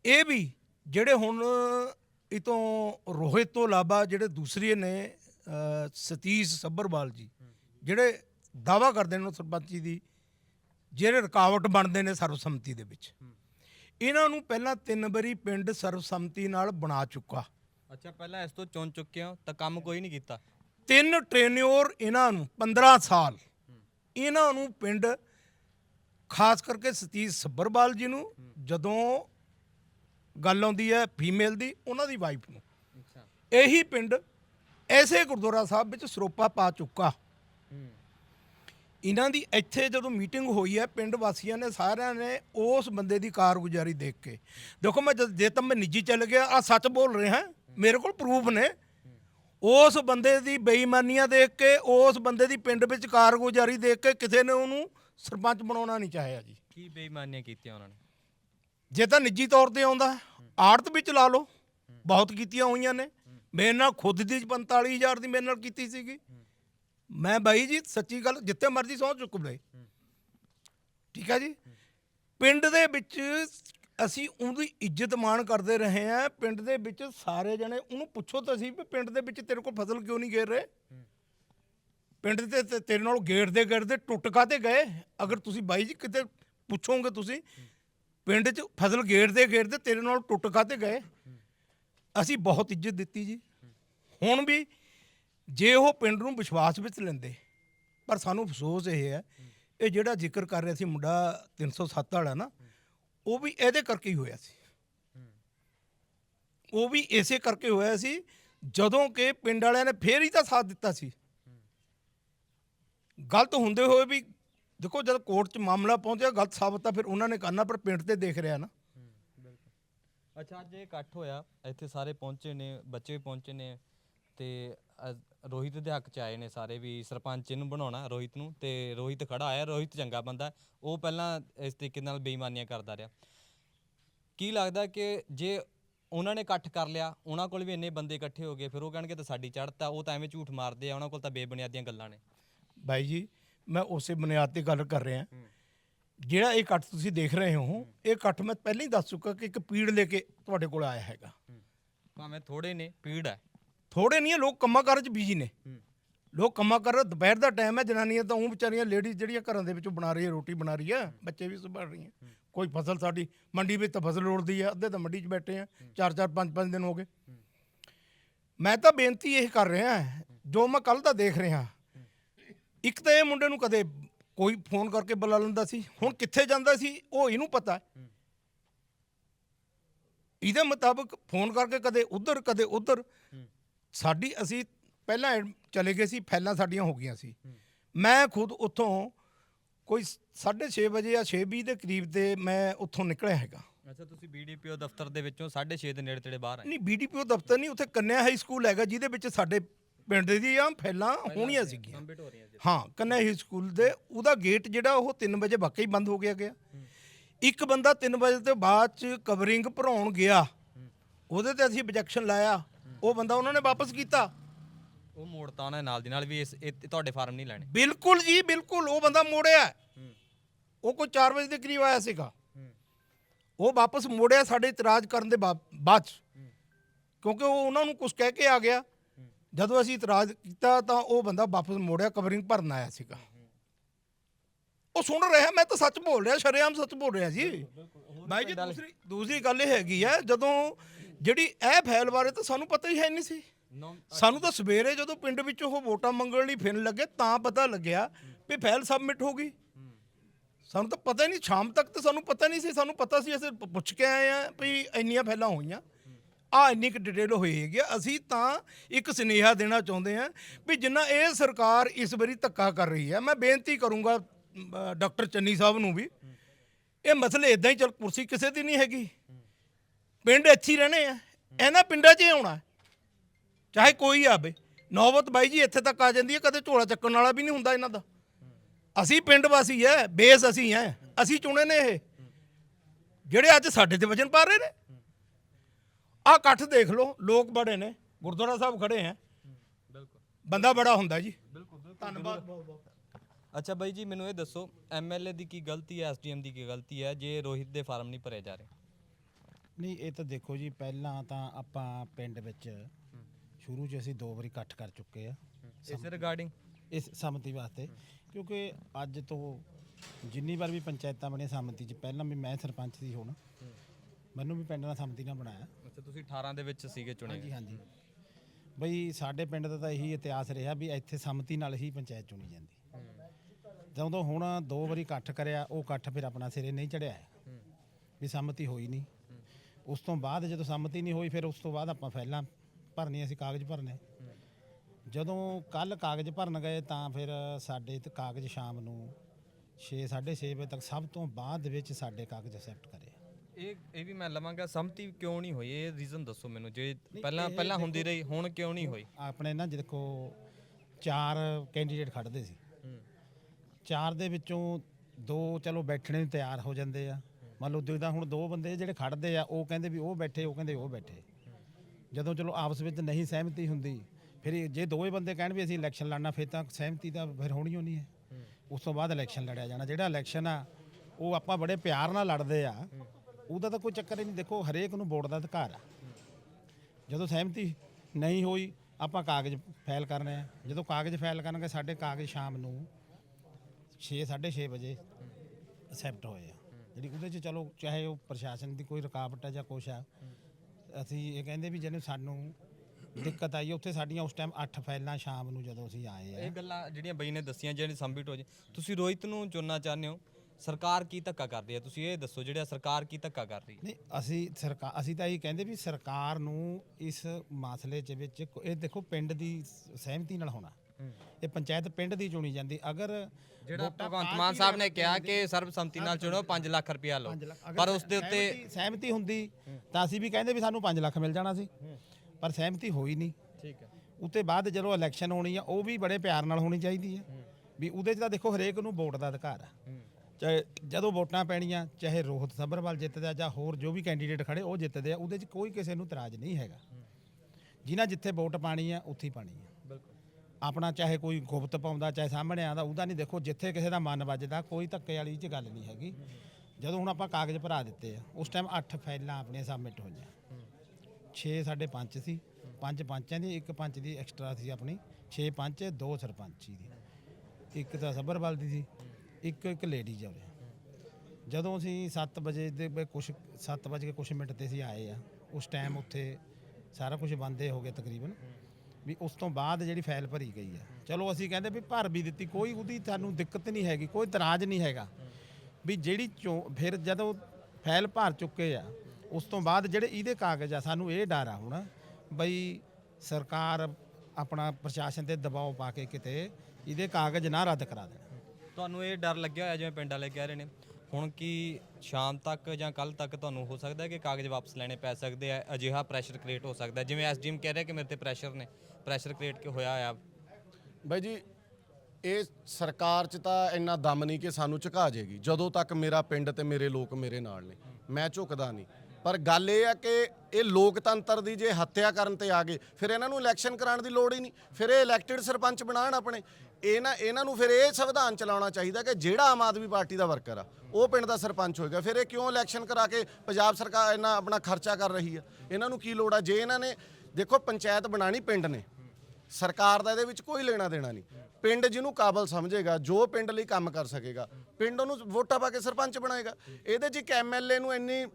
ਇਹ ਵੀ ਜਿਹੜੇ ਹੁਣ ਇਹ ਤੋਂ ਰੋਹਿਤ ਤੋਂ ਇਲਾਵਾ ਜਿਹੜੇ ਦੂਸਰੇ ਨੇ ਸਤੀਸ਼ ਸੱਭਰਵਾਲ ਜੀ, ਜਿਹੜੇ ਦਾਵਾ ਕਰਦੇ ਨੇ ਸਰਪੰਚੀ ਦੀ ਜਿਹੜੇ ਰੁਕਾਵਟ ਬਣਦੇ ਨੇ ਸਰਵਸੰਮਤੀ ਦੇ ਵਿੱਚ। ਇਹਨਾਂ ਨੂੰ ਪਹਿਲਾਂ ਤਿੰਨ ਵਾਰੀ ਪਿੰਡ ਸਰਵਸੰਮਤੀ ਨਾਲ ਬਣਾ ਚੁੱਕਾ।
ਅੱਛਾ ਪਹਿਲਾਂ ਇਸ ਤੋਂ ਚੁਣ ਚੁੱਕੇ ਹੋ ਤਾਂ ਕੰਮ ਕੋਈ ਨਹੀਂ ਕੀਤਾ?
ਤਿੰਨ ਟ੍ਰੇਨਿਓਰ ਇਹਨਾਂ ਨੂੰ 15 ਸਾਲ। ਇਹਨਾਂ ਨੂੰ ਪਿੰਡ ਖਾਸ ਕਰਕੇ ਸਤੀਸ਼ ਸੱਭਰਵਾਲ ਜੀ ਨੂੰ ਜਦੋਂ ਗੱਲ ਆਉਂਦੀ ਹੈ ਫੀਮੇਲ ਦੀ ਉਹਨਾਂ ਦੀ ਵਾਈਫ ਨੂੰ।
ਅੱਛਾ।
ਇਹੀ ਪਿੰਡ ਐਸੇ ਗੁਰਦੁਆਰਾ ਸਾਹਿਬ ਵਿੱਚ ਸਰੋਪਾ ਪਾ ਚੁੱਕਾ। ਇਹਨਾਂ ਦੀ ਇੱਥੇ ਜਦੋਂ ਮੀਟਿੰਗ ਹੋਈ ਹੈ ਪਿੰਡ ਵਾਸੀਆਂ ਨੇ ਸਾਰਿਆਂ ਨੇ ਉਸ ਬੰਦੇ ਦੀ ਕਾਰਗੁਜ਼ਾਰੀ ਦੇਖ ਕੇ। ਦੇਖੋ ਮੈਂ ਜਦ ਜੇ ਤਾਂ ਮੈਂ ਨਿੱਜੀ ਚੱਲ ਗਿਆ ਆ ਸੱਚ ਬੋਲ ਰਿਹਾ ਮੇਰੇ ਕੋਲ ਪ੍ਰੂਫ ਨੇ। ਉਸ ਬੰਦੇ ਦੀ ਬੇਈਮਾਨੀਆਂ ਦੇਖ ਕੇ ਉਸ ਬੰਦੇ ਦੀ ਪਿੰਡ ਵਿੱਚ ਕਾਰਗੁਜ਼ਾਰੀ ਦੇਖ ਕੇ ਕਿਸੇ ਨੇ ਉਹਨੂੰ ਸਰਪੰਚ ਬਣਾਉਣਾ ਨਹੀਂ ਚਾਹਿਆ ਜੀ।
ਕੀ ਬੇਈਮਾਨੀਆਂ ਕੀਤੀਆਂ ਉਹਨਾਂ ਨੇ?
ਜੇ ਤਾਂ ਨਿੱਜੀ ਤੌਰ ਤੇ ਆਉਂਦਾ ਆੜਤ ਵਿੱਚ ਲਾ ਲਓ ਬਹੁਤ ਕੀਤੀਆਂ ਹੋਈਆਂ ਨੇ। ਮੇਰੇ ਨਾਲ ਖੁਦ ਦੀ 45000 ਦੀ ਮੇਰੇ ਨਾਲ ਕੀਤੀ ਸੀਗੀ। ਮੈਂ ਬਾਈ ਜੀ, ਸੱਚੀ ਗੱਲ, ਜਿੱਥੇ ਮਰਜ਼ੀ ਸਹੁੰ ਚੁੱਕ ਲਏ ਠੀਕ ਹੈ ਜੀ? ਪਿੰਡ ਦੇ ਵਿੱਚ ਅਸੀਂ ਉਹਦੀ ਇੱਜ਼ਤ ਮਾਣ ਕਰਦੇ ਰਹੇ ਆ। ਪਿੰਡ ਦੇ ਵਿੱਚ ਸਾਰੇ ਜਣੇ ਉਹਨੂੰ ਪੁੱਛੋ ਤਾਂ ਸੀ ਵੀ ਪਿੰਡ ਦੇ ਵਿੱਚ ਤੇਰੇ ਕੋਲ ਫਸਲ ਕਿਉਂ ਨਹੀਂ ਗੇਰ ਰਹੇ? ਪਿੰਡ ਤੇ ਤੇ- ਤੇਰੇ ਨਾਲ ਗੇੜਦੇ ਗੇੜਦੇ ਟੁੱਟ ਕਾਤੇ ਗਏ? ਅਗਰ ਤੁਸੀਂ ਬਾਈ ਜੀ ਕਿਤੇ ਪੁੱਛੋਗੇ ਤੁਸੀਂ, ਪਿੰਡ 'ਚ ਫਸਲ ਗੇੜਦੇ ਗੇੜਦੇ ਤੇਰੇ ਨਾਲ ਟੁੱਟ ਕਾਤੇ ਗਏ? ਅਸੀਂ ਬਹੁਤ ਇੱਜ਼ਤ ਦਿੱਤੀ ਜੀ। ਹੁਣ ਵੀ ਜੇ ਉਹ ਪਿੰਡ ਨੂੰ ਵਿਸ਼ਵਾਸ ਵਿੱਚ ਲੈਂਦੇ, ਪਰ ਸਾਨੂੰ ਅਫਸੋਸ ਇਹ ਹੈ, ਇਹ ਜਿਹੜਾ ਜ਼ਿਕਰ ਕਰ ਰਿਹਾ ਸੀ ਮੁੰਡਾ 307 ਵਾਲਾ ਨਾ, ਉਹ ਵੀ ਇਹਦੇ ਕਰਕੇ ਹੀ ਹੋਇਆ ਸੀ। ਉਹ ਵੀ ਇਸੇ ਕਰਕੇ ਹੋਇਆ ਸੀ, ਜਦੋਂ ਕਿ ਪਿੰਡ ਵਾਲਿਆਂ ਨੇ ਫੇਰ ਹੀ ਤਾਂ ਸਾਥ ਦਿੱਤਾ ਸੀ। ਗਲਤ ਹੁੰਦੇ ਹੋਏ ਵੀ, ਦੇਖੋ ਜਦ ਕੋਰਟ 'ਚ ਮਾਮਲਾ ਪਹੁੰਚਿਆ, ਗਲਤ ਸਾਬਤ ਤਾਂ ਫਿਰ ਉਹਨਾਂ ਨੇ ਕਰਨਾ, ਪਰ ਪਿੰਡ ਤੇ ਦੇਖ ਰਿਹਾ ਨਾ।
ਅੱਛਾ, ਅੱਜ ਇਹ ਇਕੱਠ ਹੋਇਆ, ਇੱਥੇ ਸਾਰੇ ਪਹੁੰਚੇ ਨੇ, ਬੱਚੇ ਵੀ ਪਹੁੰਚੇ ਨੇ, ਤੇ ਰੋਹਿਤ ਦੇ ਹੱਕ ਚ ਆਏ ਨੇ ਸਾਰੇ ਵੀ ਸਰਪੰਚ ਇਹਨੂੰ ਬਣਾਉਣਾ ਰੋਹਿਤ ਨੂੰ ਤੇ ਰੋਹਿਤ ਖੜਾ ਆਇਆ ਰੋਹਿਤ ਚੰਗਾ ਬੰਦਾ ਹੈ। ਉਹ ਪਹਿਲਾਂ ਇਸ ਤਰੀਕੇ ਨਾਲ ਬੇਈਮਾਨੀਆਂ ਕਰਦਾ ਰਿਹਾ। ਕੀ ਲੱਗਦਾ ਕਿ ਜੇ ਉਹਨਾਂ ਨੇ ਇਕੱਠ ਕਰ ਲਿਆ ਉਹਨਾਂ ਕੋਲ ਵੀ ਇੰਨੇ ਬੰਦੇ ਇਕੱਠੇ ਹੋ ਗਏ ਫਿਰ ਉਹ ਕਹਿਣਗੇ ਤਾਂ ਸਾਡੀ ਚੜ੍ਹਤਾ ਉਹ ਤਾਂ ਐਵੇਂ ਝੂਠ ਮਾਰਦੇ ਆ ਉਹਨਾਂ ਕੋਲ ਤਾਂ ਬੇਬੁਨਿਆਦੀਆਂ ਗੱਲਾਂ ਨੇ।
ਬਾਈ ਜੀ ਮੈਂ ਉਸੇ ਬੁਨਿਆਦ ਤੇ ਗੱਲ ਕਰ ਰਿਹਾ। ਜਿਹੜਾ ਇਹ ਕੱਟ ਤੁਸੀਂ ਦੇਖ ਰਹੇ ਹੋ ਇਹ ਕੱਟ ਮੈਂ ਪਹਿਲਾਂ ਹੀ ਦੱਸ ਚੁੱਕਾ ਕਿ ਇੱਕ ਪੀੜ ਲੈ ਕੇ ਤੁਹਾਡੇ ਕੋਲ ਆਇਆ ਹੈਗਾ।
ਭਾਵੇਂ ਥੋੜੇ ਨੇ ਪੀੜ ਹੈ।
ਥੋੜੇ ਨਹੀਂ ਹੈ ਲੋਕ ਕੰਮਾਂ ਕਾਰਾਂ 'ਚ ਬਿਜ਼ੀ ਨੇ। ਲੋਕ ਕੰਮਾਂ ਕਰ ਦੁਪਹਿਰ ਦਾ ਟਾਈਮ ਹੈ ਜਨਾਨੀਆਂ ਤਾਂ ਉਹ ਵਿਚਾਰੀਆਂ ਲੇਡੀਜ਼ ਜਿਹੜੀਆਂ ਘਰਾਂ ਦੇ ਵਿੱਚੋਂ ਬਣਾ ਰਹੀ ਹੈ ਰੋਟੀ ਬਣਾ ਰਹੀ ਹੈ ਬੱਚੇ ਵੀ ਸੰਭਾਲ ਰਹੀਆਂ। ਕੋਈ ਫਸਲ ਸਾਡੀ ਮੰਡੀ ਵਿੱਚ ਤਾਂ ਫਸਲ ਉੜਦੀ ਹੈ ਅੱਧੇ ਤਾਂ ਮੰਡੀ 'ਚ ਬੈਠੇ ਆ ਚਾਰ ਚਾਰ ਪੰਜ ਪੰਜ ਦਿਨ ਹੋ ਗਏ। ਮੈਂ ਤਾਂ ਬੇਨਤੀ ਇਹ ਕਰ ਰਿਹਾ ਜੋ ਮੈਂ ਕੱਲ ਦਾ ਦੇਖ ਰਿਹਾ ਇੱਕ ਤਾਂ ਇਹ ਮੁੰਡੇ ਨੂੰ ਕਦੇ ਕੋਈ ਫੋਨ ਕਰਕੇ ਬੁਲਾ ਲੈਂਦਾ ਸੀ ਹੁਣ ਕਿੱਥੇ ਜਾਂਦਾ ਸੀ ਉਹ ਇਹਨੂੰ ਪਤਾ ਹੈ। ਇਹਦੇ ਮੁਤਾਬਕ ਫੋਨ ਕਰਕੇ ਕਦੇ ਉਧਰ ਕਦੇ ਉਧਰ ਸਾਡੀ ਅਸੀਂ ਪਹਿਲਾਂ ਚਲੇ ਗਏ ਸੀ ਫੈਲਾਂ ਸਾਡੀਆਂ ਹੋ ਗਈਆਂ ਸੀ। ਮੈਂ ਖੁਦ ਉੱਥੋਂ ਕੋਈ 6:30 ਵਜੇ ਜਾਂ 6:20 ਦੇ ਕਰੀਬ ਤੇ ਮੈਂ ਉੱਥੋਂ ਨਿਕਲਿਆ ਹੈਗਾ।
ਅੱਛਾ ਤੁਸੀਂ ਬੀਡੀਪੀਓ ਦਫ਼ਤਰ ਦੇ ਵਿੱਚੋਂ 6:30 ਦੇ ਨੇੜੇ ਤੇੜੇ ਬਾਹਰ ਆਏ।
ਨਹੀਂ ਬੀਡੀਪੀਓ ਦਫ਼ਤਰ ਨਹੀਂ ਉੱਥੇ ਕੰਨਿਆ ਹਾਈ ਸਕੂਲ ਹੈਗਾ ਜਿਹਦੇ ਵਿੱਚ ਸਾਡੇ ਪਿੰਡ ਦੀਆਂ ਫੈਲਾਂ ਹੋਣੀਆਂ ਸੀਗੀਆਂ।
ਹਾਂ
ਕੰਨਿਆ ਹਾਈ ਸਕੂਲ ਦੇ ਉਹਦਾ ਗੇਟ ਜਿਹੜਾ ਉਹ 3 ਵਜੇ ਵਾਕਈ ਬੰਦ ਹੋ ਗਿਆ ਗਿਆ। ਇੱਕ ਬੰਦਾ 3 ਵਜੇ ਤੋਂ ਬਾਅਦ ਚ ਕਵਰਿੰਗ ਭਰਾਉਣ ਗਿਆ। ਉਹਦੇ ਤੇ ਅਸੀਂ ਆਬਜੈਕਸ਼ਨ ਲਾਇਆ। ਉਹ ਬੰਦਾ ਉਹਨਾਂ ਨੇ ਵਾਪਸ ਕੀਤਾ।
ਉਹ ਮੋੜਤਾ ਉਹਨਾਂ ਨਾਲ ਦੀ ਨਾਲ ਵੀ ਇਸ ਇਹ ਤੁਹਾਡੇ ਫਾਰਮ ਨਹੀਂ ਲੈਣੇ।
ਬਿਲਕੁਲ ਜੀ ਬਿਲਕੁਲ ਉਹ ਬੰਦਾ ਮੋੜਿਆ। ਉਹ ਕੋਈ 4 ਵਜੇ ਦੇ ਕਰੀਬ ਆਇਆ ਸੀਗਾ। ਉਹ ਵਾਪਸ ਮੁੜਿਆ ਸਾਡੇ ਇਤਰਾਜ਼ ਕਰਨ ਦੇ ਬਾਅਦ ਕਿਉਂਕਿ ਉਹ ਉਹਨਾਂ ਨੂੰ ਕੁਝ ਕਹਿ ਕੇ ਆ ਗਿਆ। ਜਦੋਂ ਅਸੀਂ ਇਤਰਾਜ਼ ਕੀਤਾ ਤਾਂ ਉਹ ਬੰਦਾ ਵਾਪਸ ਮੋੜਿਆ ਕਵਰਿੰਗ ਭਰਨ ਆਇਆ ਸੀਗਾ। ਉਹ ਸੁਣ ਰਿਹਾ ਮੈਂ ਤਾਂ ਸੱਚ ਬੋਲ ਰਿਹਾ ਸ਼ਰੇਆਮ ਸੱਚ ਬੋਲ ਰਿਹਾ ਜੀ। ਬਾਈ ਜੀ ਦੂਸਰੀ ਦੂਸਰੀ ਗੱਲ ਇਹ ਹੈਗੀ ਆ ਜਦੋਂ ਜਿਹੜੀ ਇਹ ਫੈਲ ਬਾਰੇ ਤਾਂ ਸਾਨੂੰ ਪਤਾ ਹੀ ਹੈ ਨਹੀਂ ਸੀ। ਸਾਨੂੰ ਤਾਂ ਸਵੇਰੇ ਜਦੋਂ ਪਿੰਡ ਵਿੱਚ ਉਹ ਵੋਟਾਂ ਮੰਗਣ ਲਈ ਫਿਰਨ ਲੱਗੇ ਤਾਂ ਪਤਾ ਲੱਗਿਆ ਵੀ ਫੈਲ ਸਬਮਿਟ ਹੋ ਗਈ। ਸਾਨੂੰ ਤਾਂ ਪਤਾ ਹੀ ਨਹੀਂ ਸ਼ਾਮ ਤੱਕ ਤਾਂ ਸਾਨੂੰ ਪਤਾ ਨਹੀਂ ਸੀ। ਸਾਨੂੰ ਪਤਾ ਸੀ ਅਸੀਂ ਪ- ਪੁੱਛ ਕੇ ਆਏ ਆ ਵੀ ਇੰਨੀਆਂ ਫੈਲਾਂ ਹੋਈਆਂ। ਆ ਇੰਨੀ ਕੁ ਡਿਟੇਲ ਹੋਈ ਹੈਗੀ ਆ। ਅਸੀਂ ਤਾਂ ਇੱਕ ਸੁਨੇਹਾ ਦੇਣਾ ਚਾਹੁੰਦੇ ਆ ਵੀ ਜਿੰਨਾ ਇਹ ਸਰਕਾਰ ਇਸ ਵਾਰੀ ਧੱਕਾ ਕਰ ਰਹੀ ਹੈ ਮੈਂ ਬੇਨਤੀ ਕਰੂੰਗਾ ਅ, ਡਾਕਟਰ ਚੰਨੀ ਸਾਹਿਬ ਨੂੰ ਵੀ। ਇਹ ਮਸਲੇ ਇਦਾਂ ਹੀ ਚੱਲ ਕੁਰਸੀ ਕਿਸੇ ਦੀ ਨਹੀਂ ਹੈਗੀ। ਪਿੰਡ ਇੱਥੇ ਹੀ ਰਹਿਣੇ ਆ। ਇਹਨਾਂ ਪਿੰਡਾਂ 'ਚ ਹੀ ਆਉਣਾ। ਚਾਹੇ ਕੋਈ ਆਵੇ। ਨੌਬਤ ਬਾਈ ਜੀ, ਇੱਥੇ ਤੱਕ ਆ ਜਾਂਦੀ ਹੈ ਕਦੇ ਝੋਲਾ ਚੱਕਣ ਵਾਲਾ ਵੀ ਨਹੀਂ ਹੁੰਦਾ ਇਹਨਾਂ ਦਾ। ਅਸੀਂ ਪਿੰਡ ਵਾਸੀ ਐ, ਬੇਸ ਅਸੀਂ ਐ, ਅਸੀਂ ਚੁਣੇ ਨੇ ਇਹ। ਜਿਹੜੇ ਅੱਜ ਸਾਡੇ ਤੇ ਵਜਨ ਪਾ ਰਹੇ ਨੇ। ਆਹ ਇਕੱਠ ਦੇਖ ਲਓ, ਲੋਕ ਬੜੇ ਨੇ, ਗੁਰਦੁਆਰਾ ਸਾਹਿਬ ਖੜੇ ਆ। ਬੰਦਾ ਬੜਾ ਹੁੰਦਾ ਜੀ। ਬਿਲਕੁਲ ਧੰਨਵਾਦ। ਬਹੁਤ ਬਹੁਤ
ਅੱਛਾ ਬਾਈ ਜੀ, ਮੈਨੂੰ ਇਹ ਦੱਸੋ ਐਮਐਲਏ ਦੀ ਕੀ ਗਲਤੀ ਹੈ ਐਸਡੀਐਮ ਦੀ ਕੀ ਗਲਤੀ ਹੈ ਜੇ ਰੋਹਿਤ ਦੇ ਫਾਰਮ ਨਹੀਂ ਭਰੇ ਜਾ ਰਹੇ?
ਨਹੀਂ ਇਹ ਤਾਂ ਦੇਖੋ ਜੀ ਪਹਿਲਾਂ ਤਾਂ ਆਪਾਂ ਪਿੰਡ ਵਿੱਚ ਸ਼ੁਰੂ 'ਚ ਅਸੀਂ ਦੋ ਵਾਰੀ ਇਕੱਠ ਕਰ ਚੁੱਕੇ ਆ।
ਇਸ ਰਿਗਾਰਡਿੰਗ
ਇਸ ਸੰਮਤੀ ਵਾਸਤੇ। ਕਿਉਂਕਿ ਅੱਜ ਤੋਂ ਜਿੰਨੀ ਵਾਰ ਵੀ ਪੰਚਾਇਤਾਂ ਬਣੀਆਂ ਸੰਮਤੀ 'ਚ ਪਹਿਲਾਂ ਵੀ ਮੈਂ ਸਰਪੰਚ ਸੀ ਹੁਣ। ਮੈਨੂੰ ਵੀ ਪਿੰਡ ਨਾਲ ਸੰਮਤੀ ਨਾਲ ਬਣਾਇਆ।
ਅੱਛਾ ਤੁਸੀਂ 18 ਦੇ ਵਿੱਚ ਸੀਗੇ ਚੁਣੇ
ਹਾਂਜੀ ਹਾਂਜੀ। ਬਈ ਸਾਡੇ ਪਿੰਡ ਦਾ ਤਾਂ ਇਹੀ ਇਤਿਹਾਸ ਰਿਹਾ ਵੀ ਇੱਥੇ ਸੰਮਤੀ ਨਾਲ ਹੀ ਪੰਚਾਇਤ ਚੁਣੀ ਜਾਂਦੀ। ਜਦੋਂ ਹੁਣ ਦੋ ਵਾਰੀ ਇਕੱਠ ਕਰਿਆ ਉਹ ਇਕੱਠ ਫਿਰ ਆਪਣਾ ਸਿਰੇ ਨਹੀਂ ਚੜਿਆ। ਵੀ ਸੰਮਤੀ ਹੋਈ ਨਹੀਂ। ਉਸ ਤੋਂ ਬਾਅਦ ਜਦੋਂ ਸੰਮਤੀ ਨਹੀਂ ਹੋਈ ਫਿਰ ਉਸ ਤੋਂ ਬਾਅਦ ਆਪਾਂ ਫਾਈਲਾਂ ਭਰਨੀਆਂ ਸੀ ਕਾਗਜ਼ ਭਰਨੇ। ਜਦੋਂ ਕੱਲ ਕਾਗਜ਼ ਭਰਨ ਗਏ ਤਾਂ ਫਿਰ ਸਾਡੇ ਤੇ ਕਾਗਜ਼ ਸ਼ਾਮ ਨੂੰ 6 6:30 ਵਜੇ ਤੱਕ ਸਭ ਤੋਂ ਬਾਅਦ ਵਿੱਚ ਸਾਡੇ ਕਾਗਜ਼ ਅਸੈਪਟ ਕਰੇ।
ਇਹ ਇਹ ਵੀ ਮੈਂ ਲਵਾਂਗਾ। ਸੰਮਤੀ ਕਿਉਂ ਨਹੀਂ ਹੋਈ? ਇਹ ਰੀਜ਼ਨ ਦੱਸੋ ਮੈਨੂੰ। ਜੇ ਪਹਿਲਾਂ ਪਹਿਲਾਂ ਹੁੰਦੀ ਰਹੀ ਹੁਣ ਕਿਉਂ ਨਹੀਂ ਹੋਈ?
ਆਪਣੇ ਨਾ ਦੇਖੋ ਚਾਰ ਕੈਂਡੀਡੇਟ ਖੜਦੇ ਸੀ। ਚਾਰ ਦੇ ਵਿੱਚੋਂ ਦੋ ਚਲੋ ਬੈਠਣੇ ਨੂੰ ਤਿਆਰ ਹੋ ਜਾਂਦੇ ਆ। ਮੰਨ ਲਓ ਜਿੱਦਾਂ ਹੁਣ ਦੋ ਬੰਦੇ ਜਿਹੜੇ ਖੜਦੇ ਆ, ਉਹ ਕਹਿੰਦੇ ਵੀ ਉਹ ਬੈਠੇ, ਉਹ ਕਹਿੰਦੇ ਉਹ ਬੈਠੇ। ਜਦੋਂ ਚਲੋ ਆਪਸ ਵਿੱਚ ਨਹੀਂ ਸਹਿਮਤੀ ਹੁੰਦੀ, ਫਿਰ ਜੇ ਦੋਵੇਂ ਬੰਦੇ ਕਹਿਣ ਵੀ ਅਸੀਂ ਇਲੈਕਸ਼ਨ ਲੜਨਾ, ਫਿਰ ਤਾਂ ਸਹਿਮਤੀ ਤਾਂ ਫਿਰ ਹੋਣੀ ਹੋਣੀ ਹੈ। ਉਸ ਤੋਂ ਬਾਅਦ ਇਲੈਕਸ਼ਨ ਲੜਿਆ ਜਾਣਾ। ਜਿਹੜਾ ਇਲੈਕਸ਼ਨ ਆ, ਉਹ ਆਪਾਂ ਬੜੇ ਪਿਆਰ ਨਾਲ ਲੜਦੇ ਆ, ਉਹਦਾ ਤਾਂ ਕੋਈ ਚੱਕਰ ਹੀ ਨਹੀਂ। ਦੇਖੋ, ਹਰੇਕ ਨੂੰ ਵੋਟ ਦਾ ਅਧਿਕਾਰ ਆ। ਜਦੋਂ ਸਹਿਮਤੀ ਨਹੀਂ ਹੋਈ, ਆਪਾਂ ਕਾਗਜ਼ ਫਾਈਲ ਕਰਨੇ ਆ। ਜਦੋਂ ਕਾਗਜ਼ ਫਾਈਲ ਕਰਨਗੇ, ਸਾਡੇ ਕਾਗਜ਼ ਸ਼ਾਮ ਨੂੰ 6 6:30 ਵਜੇ ਅਸੈਪਟ ਹੋਏ ਆ। ਜਿਹੜੀ ਉਹਦੇ 'ਚ ਚਲੋ ਚਾਹੇ ਉਹ ਪ੍ਰਸ਼ਾਸਨ ਦੀ ਕੋਈ ਰੁਕਾਵਟ ਹੈ ਜਾਂ ਕੁਛ ਆ ਅਸੀਂ ਇਹ ਕਹਿੰਦੇ ਵੀ ਜਿਹਨੂੰ ਸਾਨੂੰ ਦਿੱਕਤ ਆਈ ਉੱਥੇ ਸਾਡੀਆਂ ਉਸ ਟਾਈਮ 8 ਫਾਈਲਾਂ ਸ਼ਾਮ ਨੂੰ ਜਦੋਂ ਅਸੀਂ ਆਏ ਆ।
ਇਹ ਗੱਲਾਂ ਜਿਹੜੀਆਂ ਬਈ ਨੇ ਦੱਸੀਆਂ ਜਿਹੜੀ ਸੰਬਿਟ ਹੋ ਜੇ। ਤੁਸੀਂ ਰੋਹਿਤ ਨੂੰ ਚੁਣਨਾ ਚਾਹੁੰਦੇ ਹੋ ਸਰਕਾਰ ਕੀ ਧੱਕਾ ਕਰਦੀ ਹੈ ਤੁਸੀਂ ਇਹ ਦੱਸੋ ਜਿਹੜਾ ਸਰਕਾਰ ਕੀ ਧੱਕਾ ਕਰ ਰਹੀ ਹੈ
ਨਹੀਂ ਅਸੀਂ ਸਰਕਾਰ ਅਸੀਂ ਤਾਂ ਇਹ ਕਹਿੰਦੇ ਵੀ ਸਰਕਾਰ ਨੂੰ ਇਸ ਮਸਲੇ 'ਚ ਵਿੱਚ ਇਹ ਦੇਖੋ ਪਿੰਡ ਦੀ ਸਹਿਮਤੀ ਨਾਲ ਹੋਣਾ। ਇਹ ਪੰਚਾਇਤ ਪਿੰਡ ਦੀ ਚੁਣੀ ਜਾਂਦੀ। ਅਗਰ
ਜਿਹੜਾ ਭਗਵੰਤ ਮਾਨ ਸਾਹਿਬ ਨੇ ਕਿਹਾ ਕਿ ਸਰਬਸੰਮਤੀ ਨਾਲ ਚੁਣੋ 5 ਲੱਖ ਰੁਪਇਆ ਲਓ। ਪਰ ਉਸ ਦੇ ਉੱਤੇ
ਸਹਿਮਤੀ- ਹੁੰਦੀ ਤਾਂ ਅਸੀਂ ਵੀ ਕਹਿੰਦੇ ਵੀ ਸਾਨੂੰ 5 ਲੱਖ ਮਿਲ ਜਾਣਾ ਸੀ। ਪਰ ਸਹਿਮਤੀ ਹੋਈ ਨਹੀਂ।
ਠੀਕ ਹੈ।
ਉਤੇ ਬਾਅਦ ਜਦੋਂ ਇਲੈਕਸ਼ਨ ਹੋਣੀ ਆ ਉਹ ਵੀ ਬੜੇ ਪਿਆਰ ਨਾਲ ਹੋਣੀ ਚਾਹੀਦੀ ਹੈ। ਵੀ ਉਹਦੇ 'ਚ ਤਾਂ ਦੇਖੋ ਹਰੇਕ ਨੂੰ ਵੋਟ ਦਾ ਅਧਿਕਾਰ ਆ। ਚਾਹੇ ਜਦੋਂ ਵੋਟਾਂ ਪੈਣੀਆਂ ਚਾਹੇ ਰੋਹਿਤ ਸੱਭਰਵਾਲ ਜਿੱਤਦਾ ਜਾਂ ਹੋਰ ਜੋ ਵੀ ਕੈਂਡੀਡੇਟ ਖੜੇ ਉਹ ਜਿੱਤਦੇ ਆ। ਉਹਦੇ 'ਚ ਕੋਈ ਕਿਸੇ ਨੂੰ ਇਤਰਾਜ਼ ਨਹੀਂ ਹੈਗਾ। ਜਿਨ੍ਹਾਂ ਜਿੱਥੇ ਵੋਟ ਪਾਣੀ ਆ ਉੱਥੇ ਹੀ ਪਾਣੀ ਆ। ਆਪਣਾ ਚਾਹੇ ਕੋਈ ਗੁਪਤ ਪਾਉਂਦਾ, ਚਾਹੇ ਸਾਹਮਣੇ ਆਉਂਦਾ, ਉਹਦਾ ਨਹੀਂ ਦੇਖੋ, ਜਿੱਥੇ ਕਿਸੇ ਦਾ ਮਨ ਵੱਜਦਾ, ਕੋਈ ਧੱਕੇ ਵਾਲੀ ਚ ਗੱਲ ਨਹੀਂ ਹੈਗੀ। ਜਦੋਂ ਹੁਣ ਆਪਾਂ ਕਾਗਜ਼ ਭਰਾ ਦਿੱਤੇ ਆ, ਉਸ ਟਾਈਮ 8 ਫਾਈਲਾਂ ਆਪਣੀਆਂ ਸਬਮਿਟ ਹੋਈਆਂ। 6 ਸਾਡੇ ਪੰਚ ਸੀ, ਪੰਜ ਪੰਚਾਂ ਦੀ, ਇੱਕ ਪੰਚ ਦੀ ਐਕਸਟਰਾ ਸੀ ਆਪਣੀ 6 ਪੰਚ, ਦੋ ਸਰਪੰਚੀ ਦੀ। ਇੱਕ ਤਾਂ ਸੱਭਰਵਾਲ ਦੀ ਸੀ, ਇੱਕ ਇੱਕ ਲੇਡੀ ਜਾਵੇ ਜਦੋਂ ਅਸੀਂ 7 ਵਜੇ ਦੇ ਕੁਝ 7 ਵਜੇ ਕੁਝ ਮਿੰਟ ਤੇ ਅਸੀਂ ਆਏ ਆ, ਉਸ ਟਾਈਮ ਉੱਥੇ ਸਾਰਾ ਕੁਝ ਬੰਦੇ ਹੋ ਗਏ ਤਕਰੀਬਨ। ਵੀ ਉਸ ਤੋਂ ਬਾਅਦ ਜਿਹੜੀ ਫਾਈਲ ਭਰੀ ਗਈ ਆ ਚਲੋ ਅਸੀਂ ਕਹਿੰਦੇ ਵੀ ਭਰ ਵੀ ਦਿੱਤੀ, ਕੋਈ ਉਹਦੀ ਤੁਹਾਨੂੰ ਦਿੱਕਤ ਨਹੀਂ ਹੈਗੀ, ਕੋਈ ਇਤਰਾਜ਼ ਨਹੀਂ ਹੈਗਾ। ਵੀ ਜਿਹੜੀ ਚੋ, ਫਿਰ ਜਦੋਂ ਫਾਈਲ ਭਰ ਚੁੱਕੇ ਆ, ਉਸ ਤੋਂ ਬਾਅਦ ਜਿਹੜੇ ਇਹਦੇ ਕਾਗਜ਼ ਆ, ਸਾਨੂੰ ਇਹ ਡਰ ਆ ਹੁਣ ਬਈ ਸਰਕਾਰ ਆਪਣਾ ਪ੍ਰਸ਼ਾਸਨ ਤੇ ਦਬਾਅ ਪਾ ਕੇ ਕਿਤੇ ਇਹਦੇ ਕਾਗਜ਼ ਨਾ ਰੱਦ ਕਰਾ ਦੇਣ।
ਤੁਹਾਨੂੰ ਇਹ ਡਰ ਲੱਗਿਆ ਹੋਇਆ ਜਿਵੇਂ ਪਿੰਡ ਵਾਲੇ ਕਹਿ ਰਹੇ ਨੇ? ਹੁਣ ਕੀ ਸ਼ਾਮ ਤੱਕ ਜਾਂ ਕੱਲ ਤੱਕ ਤੁਹਾਨੂੰ ਹੋ ਸਕਦਾ ਹੈ ਕਿ ਕਾਗਜ਼ ਵਾਪਸ ਲੈਣੇ ਪੈ ਸਕਦੇ ਆ, ਅਜਿਹਾ ਪ੍ਰੈਸ਼ਰ ਕ੍ਰੀਏਟ ਹੋ ਸਕਦਾ ਹੈ? ਜਿਵੇਂ ਐਸਡੀਐਮ ਕਹਿ ਰਿਹਾ ਕਿ ਮੇਰੇ ਤੇ ਪ੍ਰੈਸ਼ਰ ਨੇ ਪ੍ਰੈਸ਼ਰ ਕ੍ਰੀਏਟ ਕਿ ਹੋਇਆ ਆ?
ਬਾਈ ਜੀ, ਇਹ ਸਰਕਾਰ 'ਚ ਤਾਂ ਇੰਨਾ ਦਮ ਨਹੀਂ ਕਿ ਸਾਨੂੰ ਝੁਕਾ ਜੇਗੀ। ਜਦੋਂ ਤੱਕ ਮੇਰਾ ਪਿੰਡ ਤੇ ਮੇਰੇ ਲੋਕ ਮੇਰੇ ਨਾਲ ਨੇ, ਮੈਂ ਝੁਕਦਾ ਨਹੀਂ। ਪਰ ਗੱਲ ਇਹ ਆ ਕਿ ਇਹ ਲੋਕਤੰਤਰ ਦੀ ਜੇ ਹੱਤਿਆ ਕਰਨ ਤੇ ਆ ਗਏ, ਫਿਰ ਇਹਨਾਂ ਨੂੰ ਇਲੈਕਸ਼ਨ ਕਰਾਉਣ ਦੀ ਲੋੜ ਹੀ ਨਹੀਂ। ਫਿਰ ਇਹ ਇਲੈਕਟਿਡ ਸਰਪੰਚ ਬਣਾਉਣ ਆਪਣੇ। ਇਹਨਾਂ ਇਹਨਾਂ ਨੂੰ ਫਿਰ ਇਹ ਸੰਵਿਧਾਨ ਚਲਾਉਣਾ ਚਾਹੀਦਾ ਕਿ ਜਿਹੜਾ ਆਮ ਆਦਮੀ ਪਾਰਟੀ ਦਾ ਵਰਕਰ ਆ, ਉਹ ਪਿੰਡ ਦਾ ਸਰਪੰਚ ਹੋਏਗਾ। ਫਿਰ ਇਹ ਕਿਉਂ ਇਲੈਕਸ਼ਨ ਕਰਾ ਕੇ ਪੰਜਾਬ ਸਰਕਾਰ ਇਹਨਾਂ ਆਪਣਾ ਖਰਚਾ ਕਰ ਰਹੀ ਆ? ਇਹਨਾਂ ਨੂੰ ਕੀ ਲੋੜ ਆ? ਜੇ ਇਹਨਾਂ ਨੇ, ਦੇਖੋ, ਪੰਚਾਇਤ ਬਣਾਣੀ ਪਿੰਡ ਨੇ, ਸਰਕਾਰ ਦਾ ਇਹਦੇ ਵਿੱਚ ਕੋਈ ਲੈਣਾ ਦੇਣਾ ਨਹੀਂ। ਪਿੰਡ ਜਿਹਨੂੰ ਕਾਬਲ ਸਮਝੇਗਾ, ਜੋ ਪਿੰਡ ਲਈ ਕੰਮ ਕਰ ਸਕੇਗਾ, ਪਿੰਡ ਉਹਨੂੰ ਵੋਟਾਂ ਪਾ ਕੇ ਸਰਪੰਚ ਬਣਾਏਗਾ। ਇਹਦੇ 'ਚ ਇੱਕ ਐਮਐਲਏ ਨੂੰ ਇੰਨੀ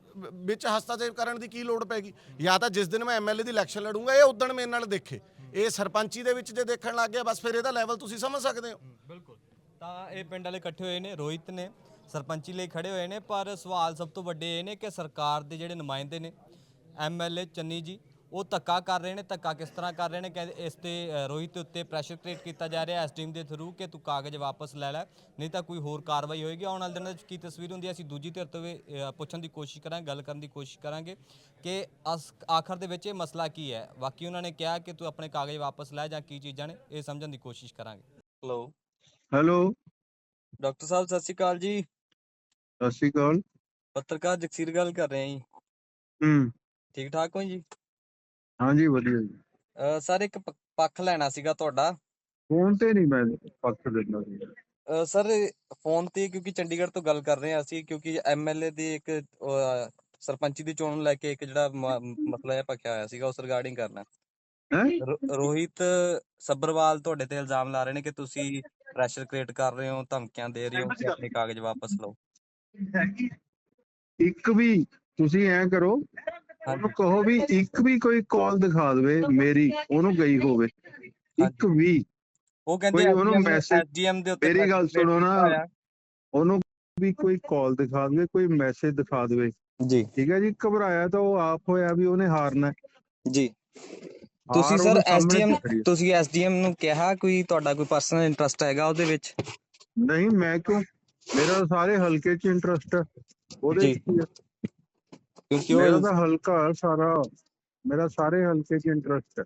ਵਿੱਚ ਹਸਤਾਖੇਪ ਕਰਨ ਦੀ ਕੀ ਲੋੜ ਪੈਗੀ? ਜਾਂ ਤਾਂ ਜਿਸ ਦਿਨ ਮੈਂ ਐਮਐਲਏ ਦੀ ਇਲੈਕਸ਼ਨ ਲੜੂੰਗਾ, ਇਹ ਉਦਣ ਮੇਰੇ ਨਾਲ ਦੇਖੇ। ਇਹ ਸਰਪੰਚੀ ਦੇ ਵਿੱਚ ਜੇ ਦੇਖਣ ਲੱਗ ਗਿਆ, ਬਸ ਫਿਰ ਇਹਦਾ ਲੈਵਲ ਤੁਸੀਂ ਸਮਝ ਸਕਦੇ ਹੋ।
ਬਿਲਕੁਲ। ਤਾਂ ਇਹ ਪਿੰਡ ਵਾਲੇ ਇਕੱਠੇ ਹੋਏ ਨੇ, ਰੋਹਿਤ ਨੇ, ਸਰਪੰਚੀ ਲਈ ਖੜੇ ਹੋਏ ਨੇ, ਪਰ ਸਵਾਲ ਸਭ ਤੋਂ ਵੱਡੇ ਇਹ ਨੇ ਕਿ ਸਰਕਾਰ ਦੇ ਜਿਹੜੇ ਨੁਮਾਇੰਦੇ ਨੇ ਐਮਐਲਏ ਚੰਨੀ ਜੀ ਉਹ ਧੱਕਾ ਕਰ ਰਹੇ ਨੇ ਧੱਕਾ ਕਿਸ ਤਰ੍ਹਾਂ ਕਰ ਰਹੇ ਨੇ? ਕਹਿੰਦੇ ਇਸ ਤੇ ਰੋਹਿਤ ਦੇ ਉੱਤੇ ਪ੍ਰੈਸ਼ਰ ਕ੍ਰੀਏਟ ਕੀਤਾ ਜਾ ਰਿਹਾ ਐਸਟੀਮ ਦੇ ਥਰੂ ਕਿ ਤੂੰ ਕਾਗਜ਼ ਵਾਪਸ ਲੈ ਲੈ ਨਹੀਂ ਤਾਂ ਕੋਈ ਹੋਰ ਕਾਰਵਾਈ ਹੋਏਗੀ। ਆਉਣ ਵਾਲੇ ਦਿਨਾਂ ਵਿੱਚ ਕੀ ਤਸਵੀਰ ਹੁੰਦੀ ਹੈ? ਅਸੀਂ ਦੂਜੀ ਧਿਰ ਤੋਂ ਪੁੱਛਣ ਦੀ ਕੋਸ਼ਿਸ਼ ਕਰਾਂਗੇ ਗੱਲ ਕਰਨ ਦੀ ਕੋਸ਼ਿਸ਼ ਕਰਾਂਗੇ ਕਿ ਅਸ ਆਖਰ ਦੇ ਵਿੱਚ ਇਹ ਮਸਲਾ ਕੀ ਹੈ? ਬਾਕੀ ਉਹਨਾਂ ਨੇ ਕਿਹਾ ਕਿ ਤੂੰ ਆਪਣੇ ਕਾਗਜ਼ ਵਾਪਸ ਲੈ ਜਾਂ ਕੀ ਚੀਜ਼ਾਂ ਨੇ ਇਹ ਸਮਝਣ ਦੀ ਕੋਸ਼ਿਸ਼ ਕਰਾਂਗੇ। ਹਲੋ
ਹੈਲੋ
ਡਾਕਟਰ ਸਾਹਿਬ ਸਤਿ ਸ਼੍ਰੀ ਅਕਾਲ ਜੀ।
ਸਤਿ ਸ਼੍ਰੀ ਅਕਾਲ।
ਪੱਤਰਕਾਰ ਜਗਸੀਰ ਗੱਲ ਕਰ ਰਹੇ ਹਾਂ ਜੀ।
ਹੂੰ।
ਠੀਕ ਠਾਕ ਹੋ ਜੀ?
ਹਾਂਜੀ ਵਧੀਆ ਜੀ।
ਸਰ ਇੱਕ ਪ- ਪੱਖ ਲੈਣਾ ਸੀਗਾ ਤੁਹਾਡਾ।
ਫੋਨ ਤੇ ਨਹੀਂ ਮੈਂ ਪੱਖ ਦਿੰਦਾ ਸੀ।
ਸਰ ਫੋਨ ਤੇ ਕਿਉਂਕਿ ਚੰਡੀਗੜ੍ਹ ਤੋਂ ਗੱਲ ਕਰ ਰਹੇ ਹਾਂ ਅਸੀਂ ਕਿਉਂਕਿ ਐਮਐਲਏ ਦੀ ਇੱਕ ਸਰਪੰਚੀ ਦੀ ਚੋਣ ਨੂੰ ਲੈ ਕੇ ਇੱਕ ਜਿਹੜਾ ਮ- ਮਸਲਾ ਇਹ ਪੱਕਿਆ ਹੋਇਆ ਸੀਗਾ ਉਸ ਰਿਗਾਰਡਿੰਗ ਕਰਨਾ।
ਹੈ?
ਰੋ- ਰੋਹਿਤ ਸੱਬਰਵਾਲ ਤੁਹਾਡੇ ਤੇ ਇਲਜ਼ਾਮ ਲਾ ਰਹੇ ਨੇ ਕਿ ਤੁਸੀਂ ਪ੍ਰੈਸ਼ਰ ਕ੍ਰੀਏਟ ਕਰ ਰਹੇ ਹੋ ਧਮਕੀਆਂ ਦੇ ਰਹੇ ਹੋ ਕਿ ਆਪਣੇ ਕਾਗਜ਼ ਵਾਪਸ ਲਓ।
ਇੱਕ ਵੀ ਤੁਸੀਂ ਐ ਕਰੋ ਉਹਨੂੰ ਕਹੋ ਵੀ ਇੱਕ ਵੀ ਕੋਈ ਕਾਲ ਦਿਖਾ ਦੇਵੇ ਮੇਰੀ ਉਹਨੂੰ ਗਈ ਹੋਵੇ। ਇੱਕ ਵੀ।
ਉਹ ਕਹਿੰਦੇ
ਉਹਨੂੰ
ਐਸਡੀਐਮ ਦੇ ਉੱਤੇ
ਮੇਰੀ ਗੱਲ ਸੁਣੋ ਨਾ। ਉਹਨੂੰ ਵੀ ਕੋਈ ਕਾਲ ਦਿਖਾ ਦੇਵੇ ਕੋਈ ਮੈਸੇਜ ਦਿਖਾ ਦੇਵੇ।
ਜੀ।
ਠੀਕ ਹੈ ਜੀ? ਘਬਰਾਇਆ ਤਾਂ ਉਹ ਆਪ ਹੋਇਆ ਵੀ ਉਹਨੇ ਹਾਰਨਾ।
ਜੀ। ਤੁਸੀਂ ਸਰ ਐਸਡੀਐਮ। ਤੁਸੀਂ ਐਸਡੀਐਮ ਨੂੰ ਕਿਹਾ ਕੋਈ ਤੁਹਾਡਾ ਕੋਈ ਪਰਸਨਲ ਇੰਟਰਸਟ ਹੈਗਾ ਉਹਦੇ ਵਿੱਚ?
ਨਹੀਂ ਮੈਂ ਕਿਉਂ? ਮੇਰਾ ਸਾਰੇ ਹਲਕੇ 'ਚ ਇੰਟਰਸਟ ਉਹਦੇ। 'ਚ
ਕਿਉਂਕਿ
ਮੇਰਾ
ਉਹ
ਤਾਂ ਹਲਕਾ ਸਾਰਾ ਮੇਰਾ ਸਾਰੇ ਹਲਕੇ 'ਚ ਇੰਟਰਸਟ ਹੈ।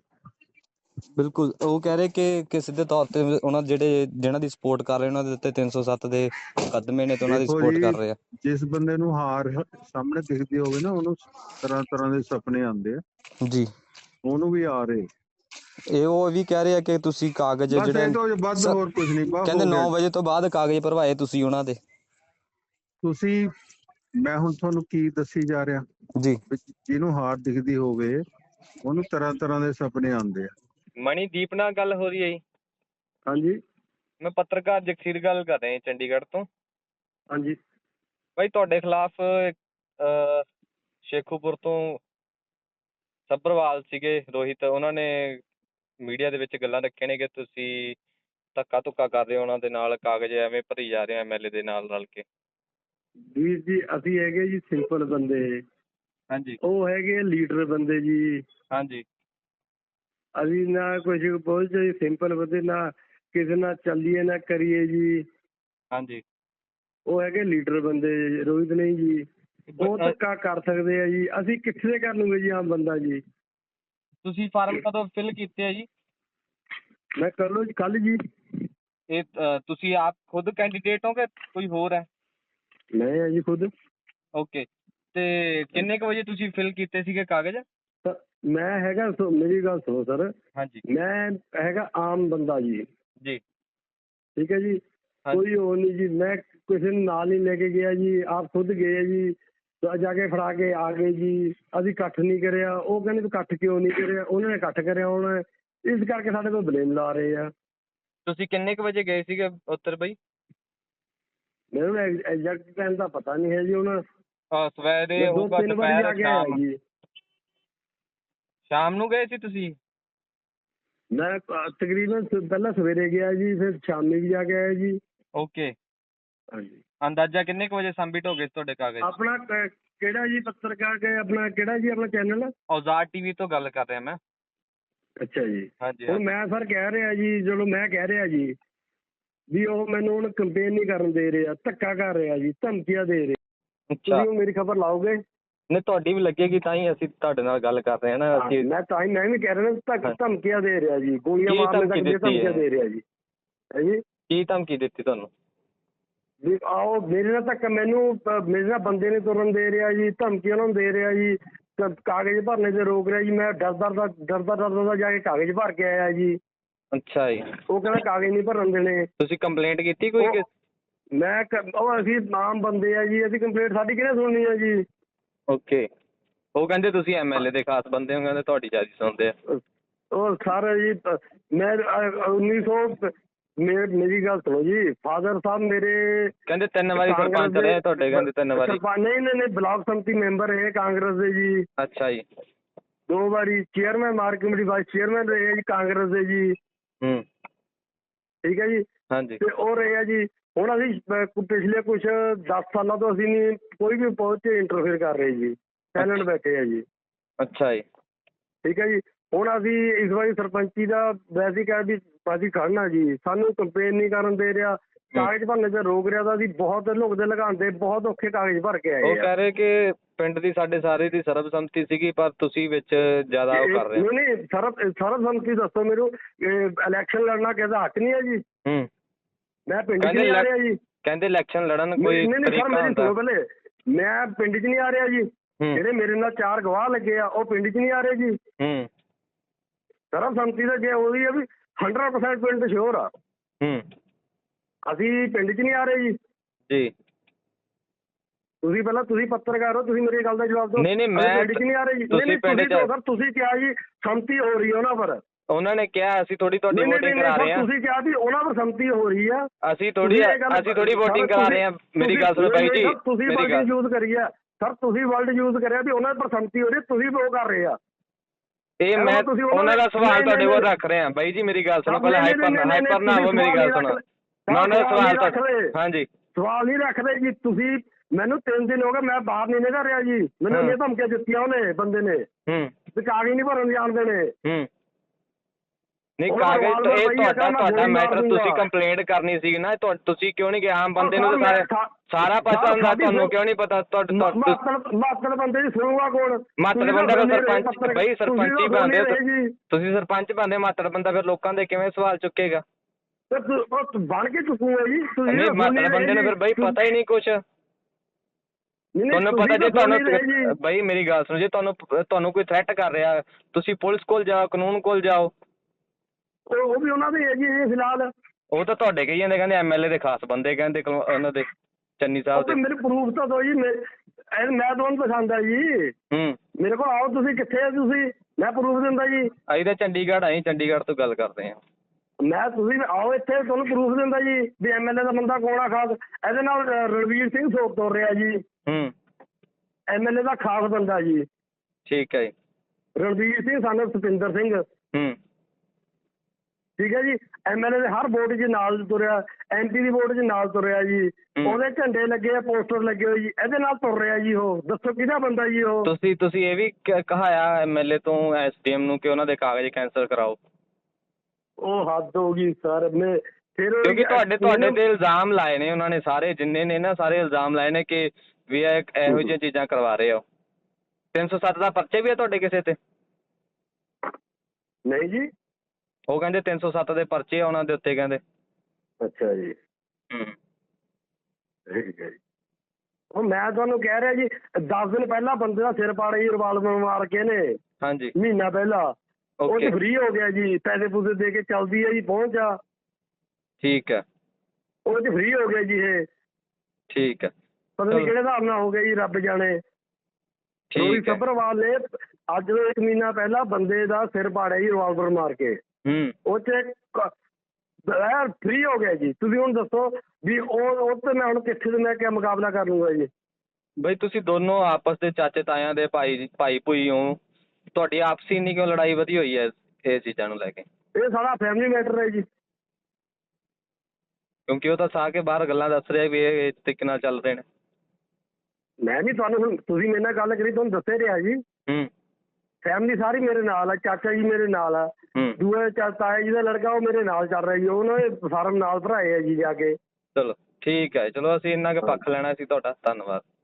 ਬਿਲਕੁਲ ਉਹ ਕਹਿ ਰਹੇ ਕਿ ਕਿ ਸਿੱਧੇ ਤੌਰ ਤੇ ਉਹਨਾਂ ਜਿਹੜੇ ਜਿਹਨਾਂ ਦੀ ਸਪੋਰਟ ਕਰ ਰਹੇ ਉਹਨਾਂ ਦੇ ਉੱਤੇ 307 ਦੇ ਮੁਕੱਦਮੇ ਨੇ ਤੇ ਉਹਨਾਂ ਦੀ
ਦੇਖੋ
ਸਪੋਰਟ
ਜੀ,
ਕਰ ਰਹੇ ਆ।
ਜਿਸ ਬੰਦੇ ਨੂੰ ਹਾਰ ਹ- ਸਾਹਮਣੇ ਦਿਖਦੀ ਹੋਵੇ ਨਾ ਉਹਨੂੰ ਤਰ੍ਹਾਂ ਤਰ੍ਹਾਂ ਦੇ ਸੁਪਨੇ ਆਉਂਦੇ ਆ।
ਜੀ।
ਉਹਨੂੰ ਵੀ ਆ ਰਹੇ।
ਇਹ ਉਹ ਵੀ ਕਹਿ ਰਹੇ ਆ ਕਿ ਤੁਸੀਂ ਕਾਗਜ਼
ਬਸ
ਜਿਹੜੇ
ਇਹ ਤੋਂ ਵੱਧ
ਸਰ,
ਹੋਰ ਕੁਝ ਨਹੀਂ ਬਸ
ਕਹਿੰਦੇ
ਹੋ
9
ਗਿਆ।
ਵਜੇ ਤੋਂ ਬਾਅਦ ਕਾਗਜ਼ ਭਰਵਾਏ ਤੁਸੀਂ ਉਹਨਾਂ ਦੇ।
ਤੁਸੀਂ ਮੈਂ ਹੁਣ ਤੁਹਾਨੂੰ ਕੀ ਦੱਸੀ ਜਾ ਰਿਹਾ?
ਜੀ।
ਜਿਹਨੂੰ ਹਾਰ ਦਿਖਦੀ ਹੋਵੇ ਉਹਨੂੰ ਤਰ੍ਹਾਂ ਤਰ੍ਹਾਂ ਦੇ ਸੁਪਨੇ ਆਉਂਦੇ ਆ।
ਮਣੀਦੀਪ ਨਾਲ ਗੱਲ ਹੋ ਰਹੀ ਹੈ ਜੀ।
ਹਾਂਜੀ।
ਮੈਂ ਪੱਤਰਕਾਰ ਜਗਸੀਰ ਗੱਲ ਕਰ ਰਿਹਾ ਜੀ ਚੰਡੀਗੜ੍ਹ ਤੋਂ।
ਹਾਂਜੀ।
ਭਾਈ ਤੁਹਾਡੇ ਖਿਲਾਫ ਸ਼ੇਖੂਪੁਰ ਤੋਂ ਸੱਭਰਵਾਲ ਸੀਗੇ ਰੋਹਿਤ। ਉਹਨਾਂ ਨੇ ਮੀਡੀਆ ਦੇ ਵਿੱਚ ਗੱਲਾਂ ਰੱਖੀਆਂ ਨੇ ਕਿ ਤੁਸੀਂ ਧੱਕਾ ਧੁੱਕਾ ਕਰ ਰਹੇ ਹੋ ਉਹਨਾਂ ਦੇ ਨਾਲ ਕਾਗਜ਼ ਐਵੇਂ ਭਰੀ ਜਾ ਰਹੇ ਹੋ ਐਮਐਲਏ ਦੇ ਨਾਲ ਰਲ ਕੇ।
ਵੀਰ ਜੀ ਅਸੀਂ ਹੈਗੇ ਜੀ ਸਿੰਪਲ ਬੰਦੇ।
ਹਾਂਜੀ।
ਉਹ ਹੈਗੇ ਲੀਡਰ ਬੰਦੇ ਜੀ।
ਹਾਂਜੀ।
ਅਸੀਂ ਨਾ ਕੁਝ ਜੀ ਸਿੰਪਲ ਬੰਦੇ ਨਾ ਕਿਸੇ ਨਾਲ ਚੱਲੀਏ ਨਾ ਕਰੀਏ ਜੀ।
ਹਾਂਜੀ।
ਉਹ ਹੈਗੇ ਲੀਡਰ ਬੰਦੇ ਰੋਹਿਤ ਨਹੀਂ ਜੀ। ਉਹ ਧੱਕਾ ਕਰ ਸਕਦੇ ਆ ਜੀ। ਅਸੀਂ ਕਿੱਥੇ ਕਰ ਲੂਗੇ ਜੀ ਆਮ ਬੰਦਾ ਜੀ?
ਤੁਸੀਂ ਫਾਰਮ ਕਦੋਂ ਫਿਲ ਕੀਤੇ ਆ ਜੀ?
ਮੈਂ ਕਰ ਜੀ ਕੱਲ ਜੀ।
ਇਹ ਤੁਸੀਂ ਆਪ ਖੁਦ ਕੈਂਡੀਡੇਟ ਹੋ ਕਿ ਕੋਈ ਹੋਰ ਹੈ?
ਮੈਂ ਆ ਜੀ ਖੁਦ।
ਓਕੇ ਤੇ ਕਿੰਨੇ ਕੁ ਵਜੇ ਤੁਸੀਂ ਫਿਲ ਕੀਤੇ ਸੀਗੇ ਕਾਗਜ਼?
ਮੈਂ ਹੈਗਾ ਸੋ ਮੇਰੀ ਗੱਲ ਸੁਣੋ ਸਰ।
ਹਾਂਜੀ।
ਮੈਂ ਹੈਗਾ ਆਮ ਬੰਦਾ ਜੀ।
ਜੀ।
ਠੀਕ ਹੈ ਜੀ?
ਹਾਂਜੀ।
ਕੋਈ ਉਹ ਨਹੀਂ ਜੀ ਮੈਂ ਕਿਸੇ ਨੂੰ ਨਾਲ ਨਹੀਂ ਲੈ ਕੇ ਗਿਆ ਜੀ ਆਪ ਖੁਦ ਗਏ ਜੀ ਤਾਂ ਜਾ ਕੇ ਫੜਾ ਕੇ ਆ ਗਏ ਜੀ। ਅਸੀਂ ਇਕੱਠ ਨਹੀਂ ਕਰਿਆ ਉਹ ਕਹਿੰਦੇ ਵੀ ਇਕੱਠ ਕਿਉਂ ਨਹੀਂ ਕਰਿਆ ਉਹਨਾਂ ਨੇ ਇਕੱਠ ਕਰਿਆ ਹੋਣਾ। ਇਸ ਕਰਕੇ ਸਾਡੇ ਕੋਲ ਬਲੇਮ ਲਾ ਰਹੇ ਆ।
ਤੁਸੀਂ ਕਿੰਨੇ ਕੁ ਵਜੇ ਗਏ ਸੀਗੇ ਉੱਤਰ ਬਈ?
ਮੈਨੂੰ ਐਗਜ਼ੈਕਟ ਟਾਈਮ ਦਾ ਪਤਾ ਨਹੀਂ ਹੈ ਜੀ ਉਹਨਾਂ
ਅਹ, ਸਵੇਰੇ
ਦੋ
ਹੋਊਗਾ
ਤਿੰਨ ਵਾਰੀ ਜਾ
ਦੁਪਹਿਰ
ਕੇ ਆਇਆ
ਸ਼ਾਮ।
ਜੀ।
ਸ਼ਾਮ ਨੂੰ ਗਏ ਸੀ ਤੁਸੀਂ?
ਮੈਂ ਅ, ਤਕਰੀਬਨ ਸ- ਪਹਿਲਾਂ ਸਵੇਰੇ ਗਿਆ ਜੀ ਫਿਰ ਸ਼ਾਮੀ ਵੀ ਜਾ ਕੇ ਆਇਆ ਜੀ।
ਓਕੇ।
ਹਾਂਜੀ।
ਅੰਦਾਜ਼ਾ ਕਿੰਨੇ ਕੁ ਵਜੇ ਸਬਮਿਟ ਹੋ ਗਏ ਸੀ ਤੁਹਾਡੇ ਕਾਗਜ਼?
ਆਪਣਾ ਕ- ਕਿਹੜਾ ਜੀ ਪੱਤਰਕਾਰ ਕੇ ਆਪਣਾ ਕਿਹੜਾ ਜੀ ਆਪਣਾ ਚੈਨਲ
ਔਜ਼ਾਰ ਟੀਵੀ ਤੋਂ ਗੱਲ ਕਰ ਰਿਹਾ ਮੈਂ।
ਅੱਛਾ ਜੀ।
ਹਾਂਜੀ
ਹੁਣ। ਮੈਂ ਸਰ ਕਹਿ ਰਿਹਾ ਜੀ ਚਲੋ ਮੈਂ ਕਹਿ ਰਿਹਾ ਜੀ। ਵੀ ਉਹ ਮੈਨੂੰ ਹੁਣ ਕੰਪੇਨ ਨਹੀਂ ਕਰਨ ਦੇ ਰਿਹਾ ਧੱਕਾ ਕਰ ਰਿਹਾ ਜੀ ਧਮਕੀਆਂ ਦੇ ਰਿਹਾ।
ਅੱਛਾ।
ਤੁਸੀਂ ਉਹ ਮੇਰੀ ਖਬਰ ਲਾਓਗੇ?
ਨਹੀਂ ਤੁਹਾਡੀ ਵੀ ਲੱਗੇਗੀ ਤਾਂ ਹੀ ਅਸੀਂ ਤੁਹਾਡੇ ਨਾਲ ਗੱਲ ਕਰ ਰਹੇ ਹਾਂ ਨਾ ਅਸੀਂ
ਮੈਂ ਤਾਂ ਹੀ ਮੈਂ ਵੀ ਕਹਿ ਰਿਹਾ ਧੱਕ
ਹਾਂ।
ਧਮਕੀਆਂ ਦੇ ਰਿਹਾ ਜੀ ਗੋਲੀਆਂ
ਕੀ
ਮਾਰਨ
ਧਮਕੀ
ਤੱਕ ਦੀਆਂ
ਦਿੱਤੀ
ਧਮਕੀਆਂ
ਹੈ?
ਦੇ ਰਿਹਾ ਜੀ। ਹੈ ਜੀ?
ਕੀ ਧਮਕੀ ਦਿੱਤੀ ਤੁਹਾਨੂੰ?
ਵੀ ਆਓ ਮੇਰੇ ਨਾਲ ਤੱਕ ਮੈਨੂੰ ਅ, ਮੇਰੇ ਨਾਲ ਬੰਦੇ ਨੇ ਤੁਰਨ ਦੇ ਰਿਹਾ ਜੀ ਧਮਕੀ ਉਹਨਾਂ ਨੂੰ ਦੇ ਰਿਹਾ ਜੀ ਕ- ਕਾਗਜ਼ ਭਰਨੇ ਤੇ ਰੋਕ ਰਿਹਾ ਜੀ ਮੈਂ ਡਰਦਾ ਡਰਦਾ ਡਰਦਾ ਡਰਦਾ ਜਾ ਕੇ ਕਾਗਜ਼ ਭਰ ਕੇ ਆਇਆ ਜੀ।
ਅੱਛਾ ਜੀ।
ਉਹ ਕਹਿੰਦਾ ਕਾਗਜ਼ ਨਹੀਂ ਭਰਨ ਦੇਣੇ।
ਤੁਸੀਂ ਕੰਪਲੇਂਟ ਕੀਤੀ ਕੋਈ ਕਿ
ਮੈਂ ਕ- ਉਹ ਅਸੀਂ ਆਮ ਬੰਦੇ ਆ ਜੀ ਅਸੀਂ ਕੰਪਲੇਂਟ ਸਾਡੀ ਕਿਹਨੇ ਸੁਣਨੀ ਆ ਜੀ?
ਓਕੇ ਉਹ ਕਹਿੰਦੇ ਤੁਸੀਂ ਐਮਐਲਏ ਦੇ ਖਾਸ ਬੰਦੇ ਹੋ ਕਹਿੰਦੇ ਤੁਹਾਡੀ ਜ਼ਿਆਦਾ ਸੁਣਦੇ ਆ।
ਉਹ ਸਰ ਜੀ ਮੈਂ ਅ, 1900 ਮੇ- ਮੇਰੀ ਗੱਲ ਸੁਣੋ ਜੀ ਫਾਦਰ ਸਾਹਿਬ ਮੇਰੇ
ਕਹਿੰਦੇ ਤਿੰਨ ਵਾਰੀ
ਕਾਂਗਰਸ
ਸਰਪੰਚ
ਦੇ-
ਰਹੇ ਤੁਹਾਡੇ ਕਹਿੰਦੇ ਤਿੰਨ ਵਾਰੀ।
ਸਰਪੰਚ ਨਹੀਂ ਨਹੀਂ ਨਹੀਂ ਬਲਾਕ ਸੰਮਤੀ ਮੈਂਬਰ ਹੈ ਕਾਂਗਰਸ ਦੇ ਜੀ।
ਅੱਛਾ ਜੀ।
ਦੋ ਵਾਰੀ chairman market committee vice chairman ਰਹੇ ਆ ਜੀ ਕਾਂਗਰਸ ਦੇ ਜੀ।
ਹੂੰ।
ਠੀਕ ਹੈ ਜੀ?
ਹਾਂਜੀ।
ਤੇ ਉਹ ਰਹੇ ਆ ਜੀ ਹੁਣ ਅਸੀਂ ਪਿਛਲੇ ਕੁਝ 10 ਸਾਲਾਂ ਤੋਂ ਅਸੀਂ ਨਹੀਂ ਕੋਈ ਵੀ ਪਹੁੰਚ ਕੇ ਇੰਟਰਫੇਅਰ ਕਰ ਰਹੇ ਜੀ। ਸਾਇਲੈਂਟ ਬੈਠੇ ਆ ਜੀ।
ਅੱਛਾ ਜੀ।
ਠੀਕ ਹੈ ਜੀ? ਹੁਣ ਅਸੀਂ ਇਸ ਵਾਰੀ ਸਰਪੰਚੀ ਦਾ ਵੈਸੇ ਹੀ ਕਹਿ ਵੀ ਅਸੀਂ ਖੜਨਾ ਜੀ। ਸਾਨੂੰ ਕੰਪੇਨ ਨਹੀਂ ਕਰਨ ਦੇ ਰਿਹਾ। ਕਾਗਜ਼ ਭਰਨੇ ਤੇ ਰੋਕ ਰਿਹਾ ਤਾਂ ਅਸੀਂ ਬਹੁਤ ਲੁਕਦੇ ਲਗਾਉਂਦੇ ਬਹੁਤ ਔਖੇ ਕਾਗਜ਼ ਭਰ ਕੇ ਆਏ
ਉਹ
ਆ।
ਕਹਿ ਰਹੇ ਕਿ ਪਿੰਡ ਦੀ ਸਾਡੇ ਸਾਰੇ ਦੀ ਸਰਬਸੰਮਤੀ ਸੀਗੀ ਪਰ ਤੁਸੀਂ ਵਿੱਚ ਜ਼ਿਆਦਾ ਉਹ ਕਰ ਰਹੇ ਹੋ।
ਨਹੀਂ ਨਹੀਂ ਸਰਬ ਸਰਬਸੰਮਤੀ ਦੱਸੋ ਮੈਨੂੰ ਇਲੈਕਸ਼ਨ ਲੜਨਾ ਕਿਹਦਾ ਹੱਕ ਨਹੀਂ ਹੈ ਜੀ।
ਹੂੰ।
ਮੈਂ ਪਿੰਡ 'ਚ
ਕਹਿੰਦੇ
ਨਹੀਂ ਆ ਰਿਹਾ ਜੀ।
ਕਹਿੰਦੇ ਇਲੈਕਸ਼ਨ ਲੜਨ
ਨਹੀਂ
ਕੋਈ
ਨਹੀਂ ਸਰ
ਤਰੀਕਾ
ਮੇਰੀ
ਹੁੰਦਾ।
ਸੁਣੋ ਪਹਿਲੇ। ਮੈਂ ਪਿੰਡ 'ਚ ਨਹੀਂ ਆ ਰਿਹਾ ਜੀ।
ਹੂੰ।
ਜਿਹੜੇ ਮੇਰੇ ਨਾਲ ਚਾਰ ਗਵਾਹ ਲੱਗੇ ਆ ਉਹ ਪਿੰਡ 'ਚ ਨਹੀਂ ਆ ਰਹੇ ਜੀ।
ਹੂੰ।
ਸਰਬਸੰਮਤੀ ਦਾ ਜੇ ਉਹਦੀ ਹੈ ਵੀ 100% ਪਿੰਡ ਸ਼ੋਰ ਆ।
ਹੂੰ।
ਅਸੀਂ ਪਿੰਡ 'ਚ ਨਹੀਂ ਆ ਰਹੇ ਜੀ।
ਜੀ।
ਤੁਸੀਂ ਪਹਿਲਾਂ ਤੁਸੀਂ ਪੱਤਰਕਾਰ ਹੋ ਤੁਸੀਂ ਮੇਰੀ ਗੱਲ ਦਾ ਜਵਾਬ ਦਿਓ।
ਨਹੀਂ, ਨਹੀਂ,
ਅਸੀਂ
ਮੈਂ-
ਪਿੰਡ 'ਚ ਨਹੀਂ ਆ ਰਹੇ ਜੀ।
ਤੁਸੀਂ
ਨਹੀਂ
ਪਿੰਡ
ਤੁਸੀਂ
'ਚ-
ਤਾਂ ਸਰ ਤੁਸੀਂ ਕਿਹਾ ਜੀ ਸੰਮਤੀ ਹੋ ਰਹੀ ਹੈ ਉਹਨਾਂ ਪਰ।
ਉਹਨਾਂ ਨੇ ਕਿਹਾ ਅਸੀਂ ਥੋੜੀ ਤੁਹਾਡੀ
ਨਹੀਂ
ਕਰਾ
ਸਰ,
ਰਹੇ ਹਾਂ।
ਤੁਸੀਂ ਕਿਹਾ ਵੀ ਉਹਨਾਂ ਪਰ ਸੰਮਤੀ ਹੋ ਰਹੀ ਆ
ਅਸੀਂ ਥੋੜੀ
ਤੁਸੀਂ ਇਹ ਗੱਲ-
ਅਸੀਂ ਥੋੜੀ
ਸਰ,
VOTING ਕਰਾ ਰਹੇ ਹਾਂ।
ਤੁਸੀਂ-
ਮੇਰੀ ਗੱਲ ਸੁਣੋ
ਨਹੀਂ,
ਜੀ
ਸਰ, ਤੁਸੀਂ
ਮੇਰੀ
ਵਰਡ
ਗੱਲ।
ਯੂਜ਼ ਕਰੀ ਆ ਸਰ ਤੁਸੀਂ ਵਰਡ ਯੂਜ਼ ਕਰਿਆ ਵੀ ਉਹਨਾਂ ਪਰ ਸੰਮਤੀ ਹੋ ਰਹੀ ਤੁਸੀਂ ਉਹ ਕਰ ਰਹੇ ਆ।
ਇਹ ਮੈਂ
ਤੁਸੀਂ ਉਹਨਾਂ
ਉਹਨਾਂ ਦਾ
ਦੇ-
ਸਵਾਲ
ਨਹੀਂ,
ਤੁਹਾਡੇ ਕੋਲ
ਨਹੀਂ।
ਰੱਖ ਰਹੇ। ਬਾਈ ਜੀ ਮੇਰੀ ਗੱਲ ਸੁਣੋ
ਸਰ,
ਪਹਿਲਾਂ ਹਾਈਪਰ
ਨਹੀਂ,
ਹਾਈਪਰ ਨਾ
ਤੁਸੀਂ
ਹੋ ਮੇਰੀ ਗੱਲ ਸੁਣੋ। ਉਹਨਾਂ ਦਾ
ਸਵਾਲ ਰਹੇ।
ਹਾਂਜੀ।
ਸਵਾਲ ਨਹੀਂ ਰੱਖਦੇ ਜੀ ਤੁਸੀਂ ਮੈਨੂੰ ਤਿੰਨ ਦਿਨ ਹੋ ਗਏ ਮੈਂ ਬਾਹਰ ਨਹੀਂ ਨਿਕਲ ਰਿਹਾ ਜੀ। ਮੈਨੂੰ। ਇਹ ਧਮਕੀਆਂ ਦਿੱਤੀਆਂ ਉਹਨੇ ਬੰਦੇ ਨੇ।
ਹੂੰ।
ਵੀ ਕਾਗਜ਼ ਨਹੀਂ ਭਰਨ ਜਾਣਦੇ ਨੇ।
ਹੂੰ। ਨਹੀਂ ਕਾਗਜ਼ ਤਾਂ ਇਹ ਤੁਹਾਡਾ ਤੁਹਾਡਾ ਮੈਟਰ। ਤੁਸੀਂ ਕੰਪਲੇਂਟ ਕਰਨੀ ਸੀ ਨਾ ਤੁਸੀਂ ਕਿਉਂ ਨਹੀਂ ਗਿਆ ਆਮ ਬੰਦੇ ਨੂੰ
ਸਰ,
ਤਾਂ ਸਾਰਾ ਪਤਾ ਹੁੰਦਾ ਤੁਹਾਨੂੰ ਕਿਉਂ ਨਹੀਂ ਪਤਾ? ਤੁਹਾਡਾ
ਮਾਤੜ ਬੰਦੇ ਦੀ ਸੁਣੂਗਾ ਕੌਣ?
ਮਾਤੜ ਬੰਦਾ
ਤਾਂ ਰਹੇ
ਸਰਪੰਚ ਬਈ ਸਰਪੰਚੀ
ਤਾਂ ਜੀ।
ਤੁਸੀਂ ਸਰਪੰਚ ਬਣਦੇ ਮਾਤੜ ਬੰਦਾ ਫਿਰ ਲੋਕਾਂ ਦੇ ਕਿਵੇਂ ਸਵਾਲ ਚੁੱਕੇਗਾ?
ਤੇ ਤੁ- ਉਹ ਤੁ- ਬਣ ਕੇ ਚੁੱਕੂਗਾ ਜੀ ਤੁਸੀਂ
ਨਹੀਂ
ਰਹੇ
ਬੰਦੇ ਨੂੰ। ਫਿਰ ਬਈ ਪਤਾ ਹੀ ਨਹੀਂ ਕੁਛ। ਤੁਹਾਨੂੰ ਪਤਾ ਜੇ
ਹੀ
ਤੁਹਾਨੂੰ। ਬਈ ਮੇਰੀ ਗੱਲ ਸੁਣੋ ਜੇ ਤੁਹਾਨੂੰ ਤੁਹਾਨੂੰ ਕੋਈ ਥ੍ਰੈਟ ਕਰ ਰਿਹਾ ਤੁਸੀਂ ਪੁਲਿਸ ਕੋਲ ਜਾਓ ਕਾਨੂੰਨ ਕੋਲ ਜਾਓ।
ਉਹ ਵੀ ਉਹਨਾਂ ਦੇ ਹੈ ਜੀ ਇਹ ਫਿਲਹਾਲ।
ਉਹ ਤਾਂ ਤੁਹਾਡੇ ਕਹੀ ਜਾਂਦੇ ਕਹਿੰਦੇ ਐਮਐਲਏ ਦੇ ਖਾਸ ਬੰਦੇ ਕਹਿੰਦੇ ਉਹਨਾਂ ਦੇ ਚੰਨੀ ਸਾਹਿਬ ਦੇ।
ਮੇਰੇ ਪ੍ਰੂਫ ਤਾਂ ਦੋ ਜੀ ਮੈਂ ਤੁਹਾਨੂੰ ਪਸੰਦ ਆ ਜੀ।
ਹੂੰ।
ਮੇਰੇ ਕੋਲ ਆਓ ਤੁਸੀਂ ਕਿੱਥੇ ਆ ਤੁਸੀਂ? ਮੈਂ ਪ੍ਰੂਫ ਦਿੰਦਾ ਜੀ।
ਅਸੀਂ ਤਾਂ ਚੰਡੀਗੜ੍ਹ ਆਏ ਚੰਡੀਗੜ੍ਹ ਤੋਂ ਗੱਲ ਕਰਦੇ ਹਾਂ।
ਮੈਂ ਤੁਸੀਂ ਆਓ ਇੱਥੇ ਤੁਹਾਨੂੰ ਪ੍ਰੂਫ ਦਿੰਦਾ ਜੀ ਵੀ ਐਮਐਲਏ ਦਾ ਬੰਦਾ ਕੌਣ ਆ ਖਾਸ। ਇਹਦੇ ਨਾਲ ਰਣਵੀਰ ਸਿੰਘ ਸੋਪ ਤੁਰ ਰਿਹਾ ਜੀ।
ਹੂੰ।
ਐਮਐਲਏ ਦਾ ਖਾਸ ਬੰਦਾ ਜੀ।
ਠੀਕ ਹੈ ਜੀ।
ਰਣਵੀਰ ਸਿੰਘ ਸਾਨੂੰ ਸਤਿੰਦਰ ਸਿੰਘ।
ਹੂੰ।
ਠੀਕ ਹੈ ਜੀ। ਐਮਐਲਏ ਦੇ ਹਰ ਵੋਟ 'ਚ ਨਾਲ ਤੁਰਿਆ ਐਮਪੀ ਦੀ ਵੋਟ 'ਚ ਨਾਲ ਤੁਰਿਆ ਜੀ। ਉਹਦੇ ਝੰਡੇ ਲੱਗੇ ਆ ਪੋਸਟਰ ਲੱਗੇ ਹੋਏ ਜੀ। ਇਹਦੇ ਨਾਲ ਤੁਰ ਰਿਹਾ ਜੀ ਉਹ। ਦੱਸੋ ਕਿਹਦਾ ਬੰਦਾ ਜੀ ਉਹ?
ਤੁਸੀਂ ਤੁਸੀਂ ਇਹ ਵੀ ਕਹਾਇਆ ਐਮਐਲਏ ਤੋਂ ਐਸਡੀਐਮ ਨੂੰ ਕਿ ਉਹਨਾਂ ਦੇ ਕਾਗਜ਼ ਕੈਂਸਲ ਕਰਾਓ।
ਉਹ ਹੱਦ ਹੋ ਗਈ ਸਰ ਮੈਂ ਫਿਰ
ਕਿਉਂਕਿ ਤੁਹਾਡੇ ਤੁਹਾਡੇ ਤੇ ਇਲਜ਼ਾਮ ਲਾਏ ਨੇ ਉਹਨਾਂ ਨੇ ਸਾਰੇ ਜਿੰਨੇ ਨੇ ਨਾ ਸਾਰੇ ਇਲਜ਼ਾਮ ਲਾਏ ਨੇ ਕਿ ਵੀ ਇਹ ਇਹੋ ਜਿਹੀਆਂ ਚੀਜ਼ਾਂ ਕਰਵਾ ਰਹੇ ਹੋ 307 ਦਾ ਪਰਚੇ ਵੀ ਆ ਤੁਹਾਡੇ ਕਿਸੇ ਤੇ?
ਨਹੀਂ ਜੀ।
ਉਹ ਕਹਿੰਦੇ 307 ਦੇ ਪਰਚੇ ਆ ਉਹਨਾਂ ਦੇ ਉੱਤੇ ਕਹਿੰਦੇ।
ਅੱਛਾ ਜੀ।
ਹੂੰ।
ਠੀਕ ਹੈ ਜੀ। ਉਹ ਮੈਂ ਤੁਹਾਨੂੰ ਕਹਿ ਰਿਹਾ ਜੀ 10 ਦਿਨ ਪਹਿਲਾਂ ਬੰਦੇ ਦਾ ਸਿਰ ਪਾੜਿਆ ਜੀ ਰਿਵਾਲਵਰ ਮਾਰ ਕੇ ਨੇ।
ਹਾਂਜੀ।
ਮਹੀਨਾ ਪਹਿਲਾਂ। ਉਹ ਤੇ ਫ੍ਰੀ ਹੋ ਗਿਆ ਜੀ ਪੈਸੇ ਪੂਸੇ ਦੇ ਕੇ ਚਲਦੀ ਹੈ ਜੀ ਪਹੁੰਚ ਜਾ।
ਠੀਕ ਹੈ
ਉਹ ਤੇ ਫ੍ਰੀ ਹੋ ਗਿਆ ਜੀ ਇਹ।
ਠੀਕ ਹੈ
ਪਤਾ ਨਹੀਂ। ਕਿਹੜੇ ਹਿਸਾਬ ਨਾਲ ਹੋ ਗਿਆ ਜੀ ਰੱਬ ਜਾਣੇ।
ਠੀਕ ਹੈ
ਸੱਭਰਵਾਲ ਨੇ ਅੱਜ ਤੋਂ ਇੱਕ ਮਹੀਨਾ ਪਹਿਲਾਂ ਬੰਦੇ ਦਾ ਸਿਰ ਪਾੜਿਆ ਜੀ ਰਿਵਾਲਵਰ ਮਾਰ ਕੇ।
ਹੂੰ।
ਉਹ ਤੇ ਯਾਰ ਫ੍ਰੀ ਹੋ ਗਿਆ ਜੀ। ਤੁਸੀਂ ਹੁਣ ਦੱਸੋ ਵੀ ਉਹ ਉਹ ਤੇ ਮੈਂ ਹੁਣ ਕਿੱਥੇ ਤੇ ਮੈਂ ਕਿਆ ਮੁਕਾਬਲਾ ਕਰ ਲੂੰਗਾ ਜੀ?
ਬਈ ਤੁਸੀਂ ਦੋਨੋਂ ਆਪਸ ਦੇ ਚਾਚੇ ਤਾਇਆਂ ਦੇ ਭਾਈ ਭਾਈ ਭੂਈ ਹੋ। ਤੁਹਾਡੀ ਆਪਸੀ ਇੰਨੀ ਕਿਉਂ ਲੜਾਈ ਵਧੀ ਹੋਈ ਹੈ ਇਹ ਚੀਜ਼ਾਂ ਨੂੰ ਲੈ ਕੇ?
ਇਹ ਸਾਡਾ ਫੈਮਿਲੀ ਮੈਟਰ ਹੈ ਜੀ।
ਕਿਉਂਕਿ ਉਹ ਤਾਂ ਸਾ ਕੇ ਬਾਹਰ ਗੱਲਾਂ ਦੱਸ ਰਿਹਾ ਵੀ ਇਹ ਇਸ ਤਰੀਕੇ ਨਾਲ ਚੱਲ ਰਹੇ ਨੇ।
ਮੈਂ ਵੀ ਤੁਹਾਨੂੰ ਹੁਣ ਤੁਸੀਂ ਮੇਰੇ ਨਾਲ ਗੱਲ ਕਰੀ ਤੁਹਾਨੂੰ ਦੱਸੇ ਰਿਹਾ ਜੀ।
ਹੂੰ।
ਫੈਮਿਲੀ ਸਾਰੀ ਮੇਰੇ ਨਾਲ ਆ ਚਾਚਾ ਜੀ ਮੇਰੇ ਨਾਲ ਆ।
ਹੂੰ।
ਦੂਏ ਚਾ ਤਾਇਆ ਜੀ ਦਾ ਲੜਕਾ ਉਹ ਮੇਰੇ ਨਾਲ ਚੱਲ ਰਿਹਾ ਜੀ ਉਹਨਾਂ ਨੇ ਫਾਰਮ ਨਾਲ ਭਰਾਏ ਆ ਜੀ ਜਾ ਕੇ।
ਚਲੋ ਠੀਕ ਹੈ ਚਲੋ ਅਸੀਂ ਇੰਨਾ ਕੁ ਪੱਖ ਲੈਣਾ ਸੀ ਤੁਹਾਡਾ ਧੰਨਵਾਦ।